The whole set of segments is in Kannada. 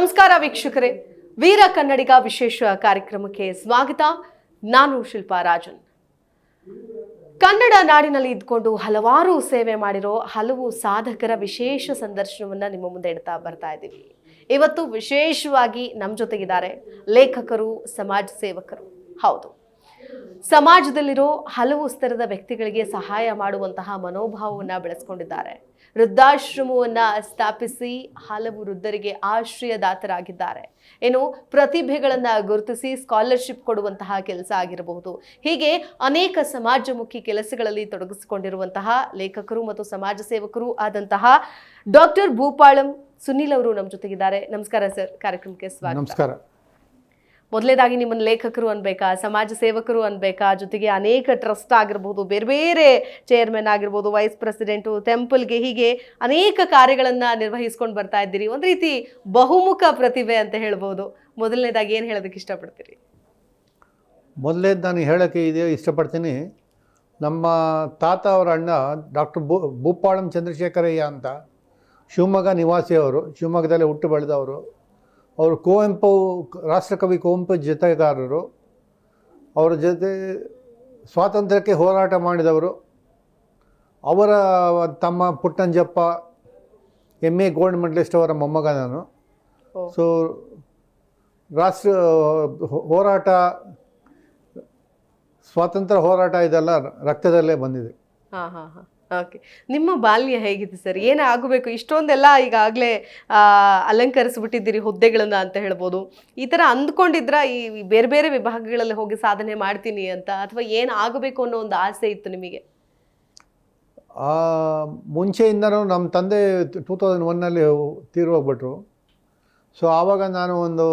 ನಮಸ್ಕಾರ ವೀಕ್ಷಕರೇ. ವೀರ ಕನ್ನಡಿಗ ವಿಶೇಷ ಕಾರ್ಯಕ್ರಮಕ್ಕೆ ಸ್ವಾಗತ. ನಾನು ಶಿಲ್ಪಾ ರಾಜನ್. ಕನ್ನಡ ನಾಡಿನಲ್ಲಿ ಇದ್ಕೊಂಡು ಹಲವಾರು ಸೇವೆ ಮಾಡಿರೋ ಹಲವು ಸಾಧಕರ ವಿಶೇಷ ಸಂದರ್ಶನವನ್ನ ನಿಮ್ಮ ಮುಂದೆ ಇಡ್ತಾ ಬರ್ತಾ ಇದ್ದೀವಿ. ಇವತ್ತು ವಿಶೇಷವಾಗಿ ನಮ್ಮ ಜೊತೆಗಿದ್ದಾರೆ ಲೇಖಕರು, ಸಮಾಜ ಸೇವಕರು. ಹೌದು. ಸಮಾಜದಲ್ಲಿರೋ ಹಲವು ಸ್ತರದ ವ್ಯಕ್ತಿಗಳಿಗೆ ಸಹಾಯ ಮಾಡುವಂತಹ ಮನೋಭಾವವನ್ನು ಬೆಳೆಸ್ಕೊಂಡಿದ್ದಾರೆ. ವೃದ್ಧಾಶ್ರಮವನ್ನ ಸ್ಥಾಪಿಸಿ ಹಲವು ವೃದ್ಧರಿಗೆ ಆಶ್ರಯದಾತರಾಗಿದ್ದಾರೆ. ಏನು, ಪ್ರತಿಭೆಗಳನ್ನು ಗುರುತಿಸಿ ಸ್ಕಾಲರ್ಶಿಪ್ ಕೊಡುವಂತಹ ಕೆಲಸ ಆಗಿರಬಹುದು. ಹೀಗೆ ಅನೇಕ ಸಮಾಜಮುಖಿ ಕೆಲಸಗಳಲ್ಲಿ ತೊಡಗಿಸಿಕೊಂಡಿರುವಂತಹ ಲೇಖಕರು ಮತ್ತು ಸಮಾಜ ಸೇವಕರು ಆದಂತಹ ಡಾಕ್ಟರ್ ಭೂಪಾಳಂ ಸುನೀಲ್ ಅವರು ನಮ್ಮ ಜೊತೆಗಿದ್ದಾರೆ. ನಮಸ್ಕಾರ ಸರ್, ಕಾರ್ಯಕ್ರಮಕ್ಕೆ ಸ್ವಾಗತ. ನಮಸ್ಕಾರ. ಮೊದಲೇದಾಗಿ ನಿಮ್ಮನ್ನು ಲೇಖಕರು ಅನ್ಬೇಕಾ, ಸಮಾಜ ಸೇವಕರು ಅನ್ಬೇಕಾ, ಜೊತೆಗೆ ಅನೇಕ ಟ್ರಸ್ಟ್ ಆಗಿರ್ಬೋದು, ಬೇರೆ ಬೇರೆ ಚೇರ್ಮನ್ ಆಗಿರ್ಬೋದು ವೈಸ್ ಪ್ರೆಸಿಡೆಂಟು ಟೆಂಪಲ್ಗೆ ಹೀಗೆ ಅನೇಕ ಕಾರ್ಯಗಳನ್ನು ನಿರ್ವಹಿಸ್ಕೊಂಡು ಬರ್ತಾ ಇದ್ದೀರಿ. ಒಂದು ರೀತಿ ಬಹುಮುಖ ಪ್ರತಿಭೆ ಅಂತ ಹೇಳ್ಬೋದು. ಮೊದಲನೇದಾಗಿ ಏನು ಹೇಳೋದಕ್ಕೆ ಇಷ್ಟಪಡ್ತೀರಿ? ಮೊದಲೇದು ನಾನು ಹೇಳೋಕ್ಕೆ ಇದೆ ಇಷ್ಟಪಡ್ತೀನಿ, ನಮ್ಮ ತಾತ ಅವರ ಅಣ್ಣ ಡಾಕ್ಟರ್ ಭೂ, ಭೂಪಾಳಂ ಚಂದ್ರಶೇಖರಯ್ಯ ಅಂತ, ಶಿವಮೊಗ್ಗ ನಿವಾಸಿಯವರು, ಶಿವಮೊಗ್ಗದಲ್ಲೇ ಹುಟ್ಟು ಬೆಳೆದವರು ಅವರು ಕುವೆಂಪು ರಾಷ್ಟ್ರಕವಿ ಕುವೆಂಪು ಜೊತೆಗಾರರು. ಅವರ ಜೊತೆ ಸ್ವಾತಂತ್ರ್ಯಕ್ಕೆ ಹೋರಾಟ ಮಾಡಿದವರು. ಅವರ ತಮ್ಮ Puttanjappa M A gold medalist ಅವರ ಮೊಮ್ಮಗ ನಾನು. ಸೊ ರಾಷ್ಟ್ರ ಹೋರಾಟ ಸ್ವಾತಂತ್ರ್ಯ ಹೋರಾಟ ಇದೆಲ್ಲ ರಕ್ತದಲ್ಲೇ ಬಂದಿದೆ. ಹಾ ಹಾ ಹಾ. ಓಕೆ ನಿಮ್ಮ ಬಾಲ್ಯ ಹೇಗಿತ್ತು ಸರ್? ಏನು ಆಗಬೇಕು? ಇಷ್ಟೊಂದೆಲ್ಲ ಈಗಾಗಲೇ ಅಲಂಕರಿಸ್ಬಿಟ್ಟಿದ್ದೀರಿ ಹುದ್ದೆಗಳನ್ನ ಅಂತ ಹೇಳ್ಬೋದು. ಈ ಥರ ಅಂದ್ಕೊಂಡಿದ್ರ ಈ ಬೇರೆ ಬೇರೆ ವಿಭಾಗಗಳಲ್ಲಿ ಹೋಗಿ ಸಾಧನೆ ಮಾಡ್ತೀನಿ ಅಂತ ಅಥವಾ ಏನು ಆಗಬೇಕು ಅನ್ನೋ ಒಂದು ಆಸೆ ಇತ್ತು ನಿಮಗೆ? ಆ, ಮುಂಚೆಯಿಂದನೂ ನಮ್ಮ ತಂದೆ ಟೂ ತೌಸಂಡ್ ಒನ್ನಲ್ಲಿ ತೀರಿ ಹೋಗ್ಬಿಟ್ರು. ಸೊ ಆವಾಗ ನಾನು ಒಂದು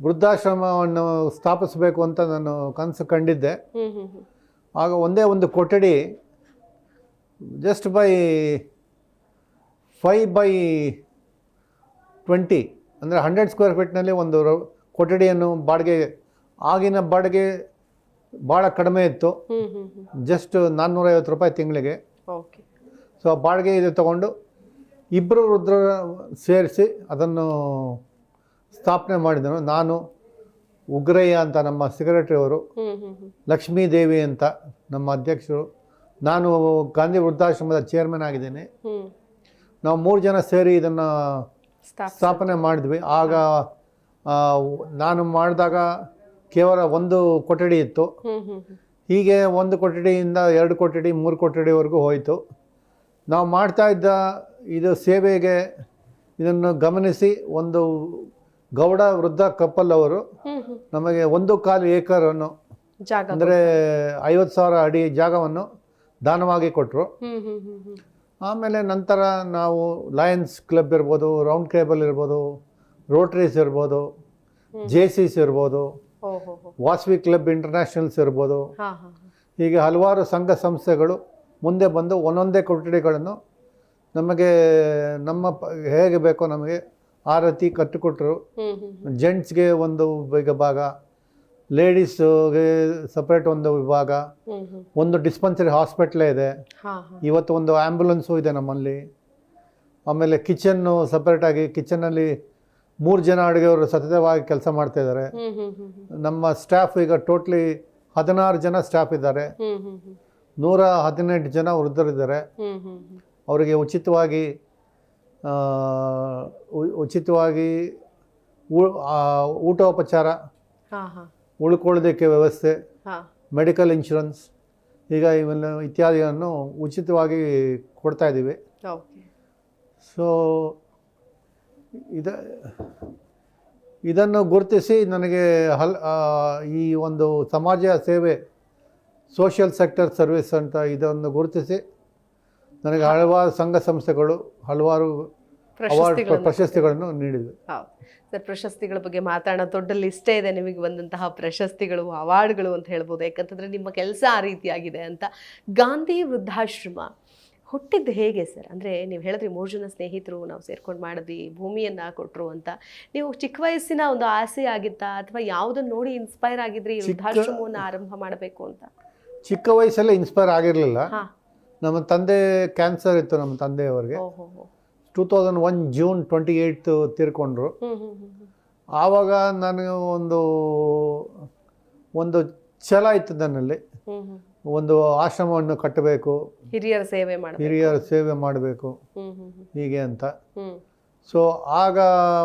ವೃದ್ಧಾಶ್ರಮವನ್ನು ಸ್ಥಾಪಿಸಬೇಕು ಅಂತ ನಾನು ಕನಸು ಕಂಡಿದ್ದೆ. ಆಗ ಒಂದೇ ಒಂದು ಕೊಠಡಿ just by five by twenty ಅಂದರೆ ಹಂಡ್ರೆಡ್ ಸ್ಕ್ವೇರ್ ಫೀಟ್ನಲ್ಲಿ ಒಂದು ಕೊಠಡಿಯನ್ನು ಬಾಡಿಗೆ ಆಗಿನ ಬಾಡಿಗೆ ಭಾಳ ಕಡಿಮೆ ಇತ್ತು. ಜಸ್ಟ್ ನಾನ್ನೂರೈವತ್ತು ರೂಪಾಯಿ ತಿಂಗಳಿಗೆ. ಓಕೆ ಸೊ ಆ ಬಾಡಿಗೆ ಇದು ತಗೊಂಡು ಇಬ್ಬರು ರುದ್ರ ಸೇರಿಸಿ ಅದನ್ನು ಸ್ಥಾಪನೆ ಮಾಡಿದನು. ನಾನು ಉಗ್ರಯ್ಯ ಅಂತ ನಮ್ಮ ಸೆಕ್ರೆಟರಿ ಅವರು ಲಕ್ಷ್ಮೀದೇವಿ ಅಂತ ನಮ್ಮ ಅಧ್ಯಕ್ಷರು ನಾನು ಗಾಂಧಿ ವೃದ್ಧಾಶ್ರಮದ ಚೇರ್ಮನ್ ಆಗಿದ್ದೇನೆ. ನಾವು ಮೂರು ಜನ ಸೇರಿ ಇದನ್ನು ಸ್ಥಾಪನೆ ಮಾಡಿದ್ವಿ. ಆಗ ನಾನು ಮಾಡಿದಾಗ ಕೇವಲ ಒಂದು ಕೊಠಡಿ ಇತ್ತು. ಹೀಗೆ ಒಂದು ಕೊಠಡಿಯಿಂದ ಎರಡು ಕೊಠಡಿ ಮೂರು ಕೊಠಡಿವರೆಗೂ ಹೋಯಿತು. ನಾವು ಮಾಡ್ತಾ ಇದ್ದ ಇದು ಸೇವೆಗೆ ಇದನ್ನು ಗಮನಿಸಿ ಒಂದು ಗೌಡ ವೃದ್ಧ ಕಪ್ಪಲ್ ಅವರು ನಮಗೆ ಒಂದು ಕಾಲು ಏಕರನ್ನು ಅಂದರೆ ಐವತ್ತು ಸಾವಿರ ಅಡಿ ಜಾಗವನ್ನು ದಾನವಾಗಿ ಕೊಟ್ಟರು ಆಮೇಲೆ ನಂತರ ನಾವು ಲಯನ್ಸ್ ಕ್ಲಬ್ ಇರ್ಬೋದು ರೌಂಡ್ ಟೇಬಲ್ ಇರ್ಬೋದು ರೋಟ್ರೀಸ್ ಇರ್ಬೋದು ಜೆ ಸಿಸ್ ಇರ್ಬೋದು ವಾಸ್ವಿ ಕ್ಲಬ್ ಇಂಟರ್ನ್ಯಾಷನಲ್ಸ್ ಇರ್ಬೋದು. ಹೀಗೆ ಹಲವಾರು ಸಂಘ ಸಂಸ್ಥೆಗಳು ಮುಂದೆ ಬಂದು ಒಂದೊಂದೇ ಕೊಠಡಿಗಳನ್ನು ನಮಗೆ ನಮ್ಮ ಹೇಗೆ ಬೇಕೋ ನಮಗೆ ಆ ರೀತಿ ಕಟ್ಟಿಕೊಟ್ರು ಜೆಂಟ್ಸ್ಗೆ ಒಂದು ವಿಭಾಗ ಲೇಡೀಸ್ಗೆ ಸಪ್ರೇಟ್ ಒಂದು ವಿಭಾಗ. ಒಂದು ಡಿಸ್ಪೆನ್ಸರಿ ಹಾಸ್ಪಿಟ್ಲೇ ಇದೆ. ಇವತ್ತು ಒಂದು ಆ್ಯಂಬುಲೆನ್ಸು ಇದೆ ನಮ್ಮಲ್ಲಿ. ಆಮೇಲೆ ಕಿಚನ್ನು ಸಪ್ರೇಟಾಗಿ ಕಿಚನ್ನಲ್ಲಿ ಮೂರು ಜನ ಅಡುಗೆಯವರು ಸತತವಾಗಿ ಕೆಲಸ ಮಾಡ್ತಾಯಿದ್ದಾರೆ ನಮ್ಮ ಸ್ಟಾಫ್ ಈಗ ಟೋಟ್ಲಿ ಹದಿನಾರು ಜನ ಸ್ಟಾಫ್ ಇದ್ದಾರೆ. ನೂರ ಹದಿನೆಂಟು ಜನ ವೃದ್ಧರಿದ್ದಾರೆ. ಅವರಿಗೆ ಉಚಿತವಾಗಿ ಉಚಿತವಾಗಿ ಊಟೋಪಚಾರ ಉಳ್ಕೊಳ್ಳೋದಕ್ಕೆ ವ್ಯವಸ್ಥೆ ಮೆಡಿಕಲ್ ಇನ್ಶೂರೆನ್ಸ್ ಈಗ ಇವನ್ನು ಇತ್ಯಾದಿಗಳನ್ನು ಉಚಿತವಾಗಿ ಕೊಡ್ತಾ ಇದ್ದೀವಿ. ಸೊ ಇದ ಇದನ್ನು ಗುರುತಿಸಿ ನನಗೆ ಹಲ್ ಈ ಒಂದು ಸಮಾಜ ಸೇವೆ ಸೋಷಿಯಲ್ ಸೆಕ್ಟರ್ ಸರ್ವಿಸ್ ಅಂತ ಇದನ್ನು ಗುರುತಿಸಿ ನನಗೆ ಹಲವಾರು ಸಂಘ ಸಂಸ್ಥೆಗಳು ಹಲವಾರು ಅವಾರ್ಡ್ ಪ್ರಶಸ್ತಿಗಳನ್ನು ನೀಡಿದ್ರು. ಸರ್ ಪ್ರಶಸ್ತಿಗಳ ಬಗ್ಗೆ ಮಾತಾಡೋ ದೊಡ್ಡ ಲಿಸ್ಟೇ ಇದೆ ನಿಮಗೆ ಬಂದಂತಹ ಪ್ರಶಸ್ತಿಗಳು ಅವಾರ್ಡ್ಗಳು ಅಂತ ಹೇಳ್ಬೋದು. ಯಾಕಂತಂದ್ರೆ ನಿಮ್ಮ ಕೆಲಸ ಆ ರೀತಿಯಾಗಿದೆ ಅಂತ. ಗಾಂಧಿ ವೃದ್ಧಾಶ್ರಮ ಹುಟ್ಟಿದ್ದು ಹೇಗೆ ಸರ್? ಅಂದರೆ ನೀವು ಹೇಳಿದ್ರಿ ಮೂರು ಜನ ಸ್ನೇಹಿತರು ನಾವು ಸೇರ್ಕೊಂಡು ಮಾಡಿದ್ವಿ ಭೂಮಿಯನ್ನು ಕೊಟ್ಟರು ಅಂತ. ನೀವು ಚಿಕ್ಕ ವಯಸ್ಸಿನ ಒಂದು ಆಸೆ ಆಗಿತ್ತಾ? ಅಥವಾ ಯಾವುದನ್ನು ನೋಡಿ ಇನ್ಸ್ಪೈರ್ ಆಗಿದ್ರಿ ಈ ವೃದ್ಧಾಶ್ರಮವನ್ನು ಆರಂಭ ಮಾಡಬೇಕು ಅಂತ? ಚಿಕ್ಕ ವಯಸ್ಸಲ್ಲೇ ಇನ್ಸ್ಪೈರ್ ಆಗಿರಲಿಲ್ಲ. ನಮ್ಮ ತಂದೆ ಕ್ಯಾನ್ಸರ್ ಇತ್ತು ನಮ್ಮ ತಂದೆಯವರಿಗೆ. Two thousand one June twenty eight ತೀರ್ಕೊಂಡ್ರು. ಆವಾಗ ನನಗೆ ಒಂದು ಒಂದು ಛಲ ಇತ್ತು ನನ್ನಲ್ಲಿ. ಒಂದು ಆಶ್ರಮವನ್ನು ಕಟ್ಟಬೇಕು. ಹಿರಿಯರ ಸೇವೆ ಮಾಡಿ ಹಿರಿಯರ ಸೇವೆ ಮಾಡಬೇಕು. ಹೀಗೆ ಅಂತ. ಸೊ ಆಗ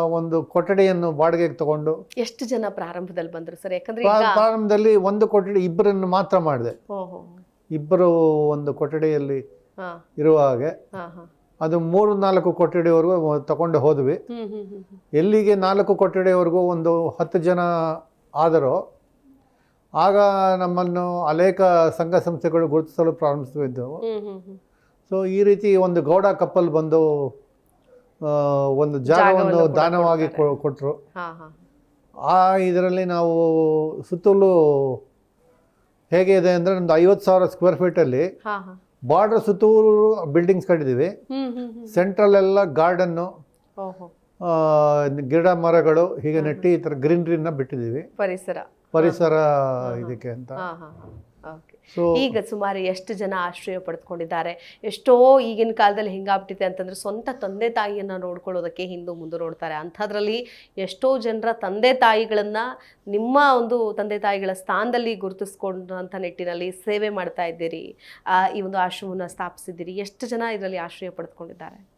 ಒಂದು ಕೊಠಡಿಯನ್ನು ಬಾಡಿಗೆಗೆ ತಗೊಂಡು. ಎಷ್ಟು ಜನ ಪ್ರಾರಂಭದಲ್ಲಿ ಬಂದ್ರು ಸರ್? ಯಾಕಂದ್ರೆ ಪ್ರಾ- ಪ್ರಾರಂಭದಲ್ಲಿ ಒಂದು ಕೊಠಡಿ ಇಬ್ಬರನ್ನು ಮಾತ್ರ ಮಾಡಿದೆ. ಇಬ್ಬರು ಒಂದು ಕೊಠಡಿಯಲ್ಲಿ ಇರುವ ಹಾಗೆ. ಅದು ಮೂರು ನಾಲ್ಕು ಕೊಠಡಿವರೆಗೂ ತಗೊಂಡು ಹೋದ್ವಿ. ಎಲ್ಲಿಗೆ ನಾಲ್ಕು ಕೊಠಡಿವರೆಗೂ ಒಂದು ಹತ್ತು ಜನ ಆದರೂ ಆಗ ನಮ್ಮನ್ನು ಅನೇಕ ಸಂಘ ಸಂಸ್ಥೆಗಳು ಗುರುತಿಸಲು ಪ್ರಾರಂಭಿಸಿದ್ದವು. ಸೊ ಈ ರೀತಿ ಒಂದು ಗೌಡ ಕಪ್ಪಲ್ ಬಂದು ಒಂದು ಜಾಗವನ್ನು ದಾನವಾಗಿ. ಕೊಟ್ಟರು ಆ ಇದರಲ್ಲಿ ನಾವು ಸುತ್ತಲೂ ಹೇಗೆ ಇದೆ ಅಂದರೆ ಒಂದು ಐವತ್ತು ಸಾವಿರ ಸ್ಕ್ವೇರ್ ಫೀಟಲ್ಲಿ ಬಾರ್ಡರ್ ಸುತ್ತೂರು ಬಿಲ್ಡಿಂಗ್ಸ್ ಕಟ್ಟಿದ್ದೀವಿ. ಸೆಂಟ್ರಲ್ ಎಲ್ಲ ಗಾರ್ಡನ್ನು ಗಿಡ ಮರಗಳು ಹೀಗೆ ನೆಟ್ಟಿ ಈ ಥರ ಗ್ರೀನ್ರಿನ ಬಿಟ್ಟಿದ್ದೀವಿ. ಪರಿಸರ. ಪರಿಸರ ಇದಕ್ಕೆ ಅಂತ. ಈಗ ಸುಮಾರು ಎಷ್ಟು ಜನ ಆಶ್ರಯ ಪಡೆದುಕೊಂಡಿದ್ದಾರೆ? ಎಷ್ಟೋ ಈಗಿನ ಕಾಲದಲ್ಲಿ ಹಿಂಗಾಗ್ಬಿಟ್ಟಿದೆ ಅಂತಂದ್ರೆ ಸ್ವಂತ ತಂದೆ ತಾಯಿಯನ್ನ ನೋಡ್ಕೊಳ್ಳೋದಕ್ಕೆ ಹಿಂದೂ ಮುಂದೆ ನೋಡ್ತಾರೆ. ಅಂಥದ್ರಲ್ಲಿ ಎಷ್ಟೋ ಜನರ ತಂದೆ ತಾಯಿಗಳನ್ನ ನಿಮ್ಮ ಒಂದು ತಂದೆ ತಾಯಿಗಳ ಸ್ಥಾನದಲ್ಲಿ ಗುರುತಿಸ್ಕೊಂಡಂಥ ನಿಟ್ಟಿನಲ್ಲಿ ಸೇವೆ ಮಾಡ್ತಾ ಇದ್ದೀರಿ. ಆ, ಈ ಒಂದು ಆಶ್ರಮವನ್ನು ಸ್ಥಾಪಿಸಿದ್ದೀರಿ. ಎಷ್ಟು ಜನ ಇದರಲ್ಲಿ ಆಶ್ರಯ ಪಡೆದುಕೊಂಡಿದ್ದಾರೆ?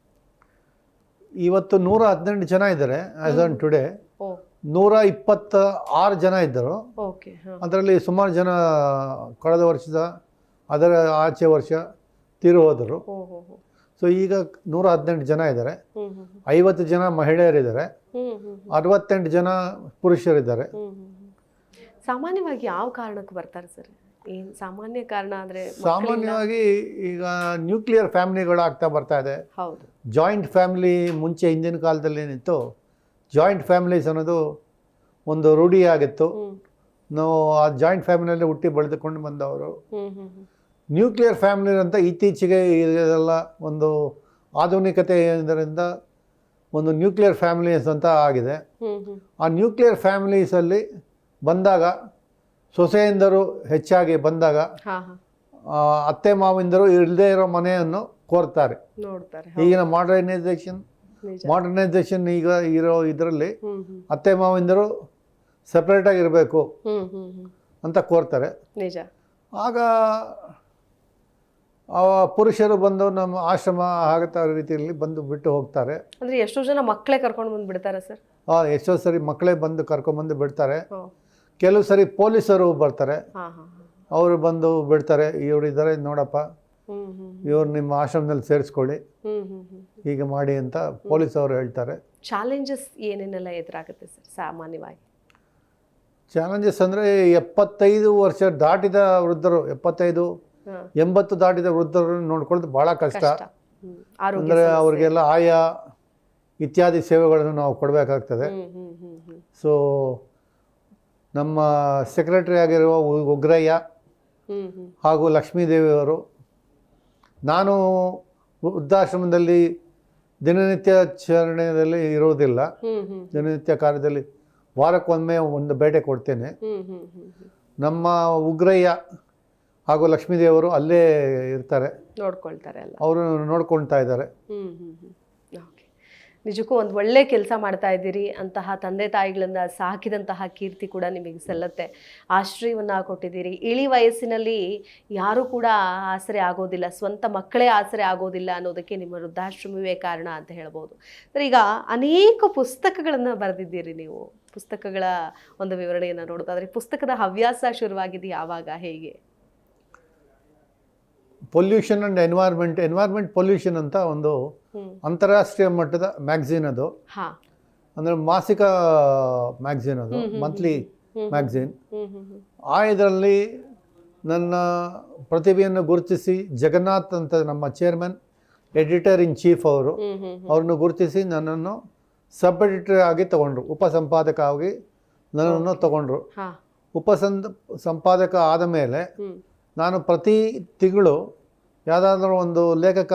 ಇವತ್ತು ನೂರ ಹದಿನೆಂಟು ಜನ ಇದ್ದಾರೆ ಆಸ್ ಆನ್ ಟುಡೇ ನೂರ ಇಪ್ಪತ್ತ ಆರು ಜನ ಇದ್ದರು. ಓಕೆ ಅದರಲ್ಲಿ ಸುಮಾರು ಜನ ಕಳೆದ ವರ್ಷದ ಅದರ ಆಚೆ ವರ್ಷ ತೀರು ಹೋದರು. ಸೊ ಈಗ ನೂರ ಹದಿನೆಂಟು ಜನ ಇದ್ದಾರೆ. ಐವತ್ತು ಜನ ಮಹಿಳೆಯರಿದ್ದಾರೆ. ಅರವತ್ತೆಂಟು ಜನ ಪುರುಷರಿದ್ದಾರೆ. ಸಾಮಾನ್ಯವಾಗಿ ಯಾವ ಕಾರಣಕ್ಕೆ ಬರ್ತಾರೆ ಸರ್? ಸಾಮಾನ್ಯ ಕಾರಣ ಅಂದ್ರೆ ಸಾಮಾನ್ಯವಾಗಿ ಈಗ ನ್ಯೂಕ್ಲಿಯರ್ ಫ್ಯಾಮಿಲಿಗಳು ಆಗ್ತಾ ಬರ್ತಾ ಇದೆ. ಜಾಯಿಂಟ್ ಫ್ಯಾಮಿಲಿ ಮುಂಚೆ ಹಿಂದಿನ ಕಾಲದಲ್ಲಿ ಏನಿತ್ತು ಜಾಯಿಂಟ್ ಫ್ಯಾಮಿಲೀಸ್ ಅನ್ನೋದು ಒಂದು ರೂಢಿಯಾಗಿತ್ತು ಆಗಿತ್ತು. ನಾವು ಆ ಜಾಯಿಂಟ್ ಫ್ಯಾಮಿಲಿಯಲ್ಲಿ ಹುಟ್ಟಿ ಬೆಳೆದುಕೊಂಡು ಬಂದವರು. ನ್ಯೂಕ್ಲಿಯರ್ ಫ್ಯಾಮಿಲಿ ಅಂತ ಇತ್ತೀಚೆಗೆ ಇದೆಲ್ಲ ಒಂದು ಆಧುನಿಕತೆ ಇದರಿಂದ ಒಂದು ನ್ಯೂಕ್ಲಿಯರ್ ಫ್ಯಾಮಿಲೀಸ್ ಅಂತ ಆಗಿದೆ. ಆ ನ್ಯೂಕ್ಲಿಯರ್ ಫ್ಯಾಮಿಲೀಸಲ್ಲಿ ಬಂದಾಗ ಸೊಸೆಯಿಂದರು ಹೆಚ್ಚಾಗಿ ಬಂದಾಗ ಅತ್ತೆ ಮಾವಿಂದರು ಇಲ್ಲದೇ ಇರೋ ಮನೆಯನ್ನು ಕೋರ್ತಾರೆ. ಈಗಿನ ಮಾಡರ್ನೈಸೇಷನ್ ಮಾಡರ್ನೈಸೇಷನ್ ಈಗ ಇರೋ ಇದರಲ್ಲಿ ಅತ್ತೆ ಮಾವಿಂದರು ಸಪ್ರೇಟಾಗಿ ಇರಬೇಕು ಹ್ಮ್ ಹ್ಮ್ ಹ್ಮ್. ಅಂತ ಕೋರ್ತಾರೆ. ನಿಜ. ಆಗ ಆ ಪುರುಷರು ಬಂದು ನಮ್ಮ ಆಶ್ರಮ ಆಗತ್ತ ರೀತಿಯಲ್ಲಿ ಬಂದು ಬಿಟ್ಟು ಹೋಗ್ತಾರೆ. ಅಂದ್ರೆ ಎಷ್ಟೋ ಜನ ಮಕ್ಕಳೇ ಕರ್ಕೊಂಡು ಬಂದು ಬಿಡ್ತಾರೆ ಸರ್? ಹಾಂ ಎಷ್ಟೋ ಸರಿ ಮಕ್ಕಳೇ ಬಂದು ಕರ್ಕೊಂಬಂದು ಬಿಡ್ತಾರೆ. ಹ್ಮ್ ಕೆಲವು ಸರಿ ಪೊಲೀಸರು ಬರ್ತಾರೆ. ಅವರು ಬಂದು ಬಿಡ್ತಾರೆ. ಇವ್ರು ಇದ್ದಾರೆ ನೋಡಪ್ಪ. ಇವ್ರು ನಿಮ್ಮ ಆಶ್ರಮದಲ್ಲಿ ಸೇರಿಸ್ಕೊಳ್ಳಿ. ಹೀಗೆ ಮಾಡಿ ಅಂತ ಪೊಲೀಸ್ ಅವರು ಹೇಳ್ತಾರೆ. ಚಾಲೆಂಜಸ್ ಏನೇನೆಲ್ಲ ಎದುರಾಗುತ್ತೆ ಸರ್ ಸಾಮಾನ್ಯವಾಗಿ? ಚಾಲೆಂಜಸ್ ಅಂದರೆ ಎಪ್ಪತ್ತೈದು ವರ್ಷ ದಾಟಿದ ವೃದ್ಧರು ಎಪ್ಪತ್ತೈದು ಎಂಬತ್ತು ದಾಟಿದ ವೃದ್ಧರನ್ನು ನೋಡ್ಕೊಳ್ಳೋದು ಭಾಳ ಕಷ್ಟ. ಅಂದರೆ ಅವರಿಗೆಲ್ಲ ಆಯಾ ಇತ್ಯಾದಿ ಸೇವೆಗಳನ್ನು ನಾವು ಕೊಡಬೇಕಾಗ್ತದೆ. ಸೊ ನಮ್ಮ ಸೆಕ್ರೆಟರಿ ಆಗಿರುವ ಉಗ್ರಯ್ಯ ಹಾಗೂ ಲಕ್ಷ್ಮೀದೇವಿಯವರು ನಾನು ವೃದ್ಧಾಶ್ರಮದಲ್ಲಿ ದಿನನಿತ್ಯ ಚರಣೆಯಲ್ಲಿ ಇರೋದಿಲ್ಲ. ದಿನನಿತ್ಯ ಕಾರ್ಯದಲ್ಲಿ ವಾರಕ್ಕೊಮ್ಮೆ ಒಂದು ಬೇಟೆ ಕೊಡ್ತೇನೆ. ನಮ್ಮ ಉಗ್ರಯ್ಯ ಹಾಗೂ ಲಕ್ಷ್ಮೀದೇವರು ಅಲ್ಲೇ ಇರ್ತಾರೆ. ನೋಡ್ಕೊಳ್ತಾರೆ ಅವರು ನೋಡ್ಕೊಳ್ತಾ ಇದ್ದಾರೆ. ನಿಜಕ್ಕೂ ಒಂದು ಒಳ್ಳೆ ಕೆಲಸ ಮಾಡ್ತಾ ಇದ್ದೀರಿ ಅಂತಹ ತಂದೆ ತಾಯಿಗಳಿಂದ ಸಾಕಿದಂತಹ ಕೀರ್ತಿ ಕೂಡ ನಿಮಗೆ ಸಲ್ಲತ್ತೆ. ಆಶ್ರಯವನ್ನು ಕೊಟ್ಟಿದ್ದೀರಿ. ಇಳಿ ವಯಸ್ಸಿನಲ್ಲಿ ಯಾರೂ ಕೂಡ ಆಸರೆ ಆಗೋದಿಲ್ಲ. ಸ್ವಂತ ಮಕ್ಕಳೇ ಆಸರೆ ಆಗೋದಿಲ್ಲ ಅನ್ನೋದಕ್ಕೆ ನಿಮ್ಮ ವೃದ್ಧಾಶ್ರಮವೇ ಕಾರಣ ಅಂತ ಹೇಳ್ಬೋದು. ಸರ್, ಈಗ ಅನೇಕ ಪುಸ್ತಕಗಳನ್ನು ಬರೆದಿದ್ದೀರಿ ನೀವು. ಪುಸ್ತಕಗಳ ಒಂದು ವಿವರಣೆಯನ್ನು ನೋಡೋದಾದರೆ ಪುಸ್ತಕದ ಹವ್ಯಾಸ ಶುರುವಾಗಿದ್ದು ಯಾವಾಗ? ಹೇಗೆ? Pollution and environment environment pollution ಅಂತ ಒಂದು ಅಂತಾರಾಷ್ಟ್ರೀಯ ಮಟ್ಟದ ಮ್ಯಾಗ್ಝಿನ್ ಅದು. ಅಂದರೆ ಮಾಸಿಕ ಮ್ಯಾಗ್ಝಿನ್ ಅದು ಮಂತ್ಲಿ ಮ್ಯಾಗ್ಝೀನ್. ಆ ಇದರಲ್ಲಿ ನನ್ನ ಪ್ರತಿಭೆಯನ್ನು ಗುರುತಿಸಿ ಜಗನ್ನಾಥ್ ಅಂತ ನಮ್ಮ ಚೇರ್ಮನ್ ಎಡಿಟರ್ ಇನ್ ಚೀಫ್ ಅವರು ಅವ್ರನ್ನು ಗುರುತಿಸಿ ನನ್ನನ್ನು ಸಬ್ ಎಡಿಟರ್ ಆಗಿ ತಗೊಂಡ್ರು ಉಪಸಂಪಾದಕ ಆಗಿ ನನ್ನನ್ನು ತಗೊಂಡ್ರು. ಉಪ ಉಪಸಂದ ಸಂಪಾದಕ ಆದ ಮೇಲೆ ನಾನು ಪ್ರತಿ ತಿಂಗಳು ಯಾವುದಾದ್ರೂ ಒಂದು ಲೇಖಕ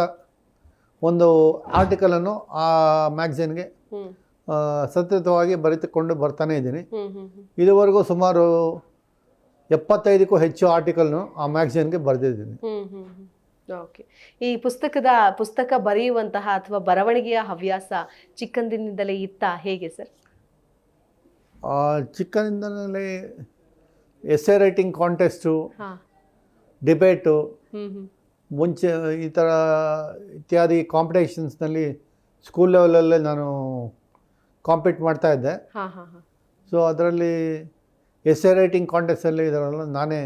ಒಂದು ಆರ್ಟಿಕಲನ್ನು ಆ ಮ್ಯಾಗ್ಝಿನ್ಗೆ ಸತತವಾಗಿ ಬರೆದುಕೊಂಡು ಬರ್ತಾನೆ ಇದ್ದೀನಿ. ಇದುವರೆಗೂ ಸುಮಾರು ಎಪ್ಪತ್ತೈದಕ್ಕೂ ಹೆಚ್ಚು ಆರ್ಟಿಕಲ್ನು ಆ ಮ್ಯಾಗ್ಝಿನ್ಗೆ ಬರೆದಿದ್ದೀನಿ. ಓಕೆ ಈ ಪುಸ್ತಕದ ಪುಸ್ತಕ ಬರೆಯುವಂತಹ ಅಥವಾ ಬರವಣಿಗೆಯ ಹವ್ಯಾಸ ಚಿಕ್ಕಂದಿನಿಂದಲೇ ಇತ್ತ? ಹೇಗೆ ಸರ್? ಚಿಕ್ಕಂದಿನಿಂದಲೇ ಎಸ್ಸೆ ರೈಟಿಂಗ್ ಕಾಂಟೆಸ್ಟು ಡಿಬೇಟು ಮುಂಚೆ ಈ ಥರ ಇತ್ಯಾದಿ ಕಾಂಪಿಟೇಷನ್ಸ್ನಲ್ಲಿ ಸ್ಕೂಲ್ ಲೆವೆಲಲ್ಲೇ ನಾನು ಕಾಂಪೀಟ್ ಮಾಡ್ತಾ ಇದ್ದೆ. ಹಾ ಹಾ ಹಾ. ಸೊ ಅದರಲ್ಲಿ ಎಸ್ ಎ ರೈಟಿಂಗ್ ಕಾಂಟೆಸ್ಟಲ್ಲಿ ಇದರಲ್ಲ ನಾನೇ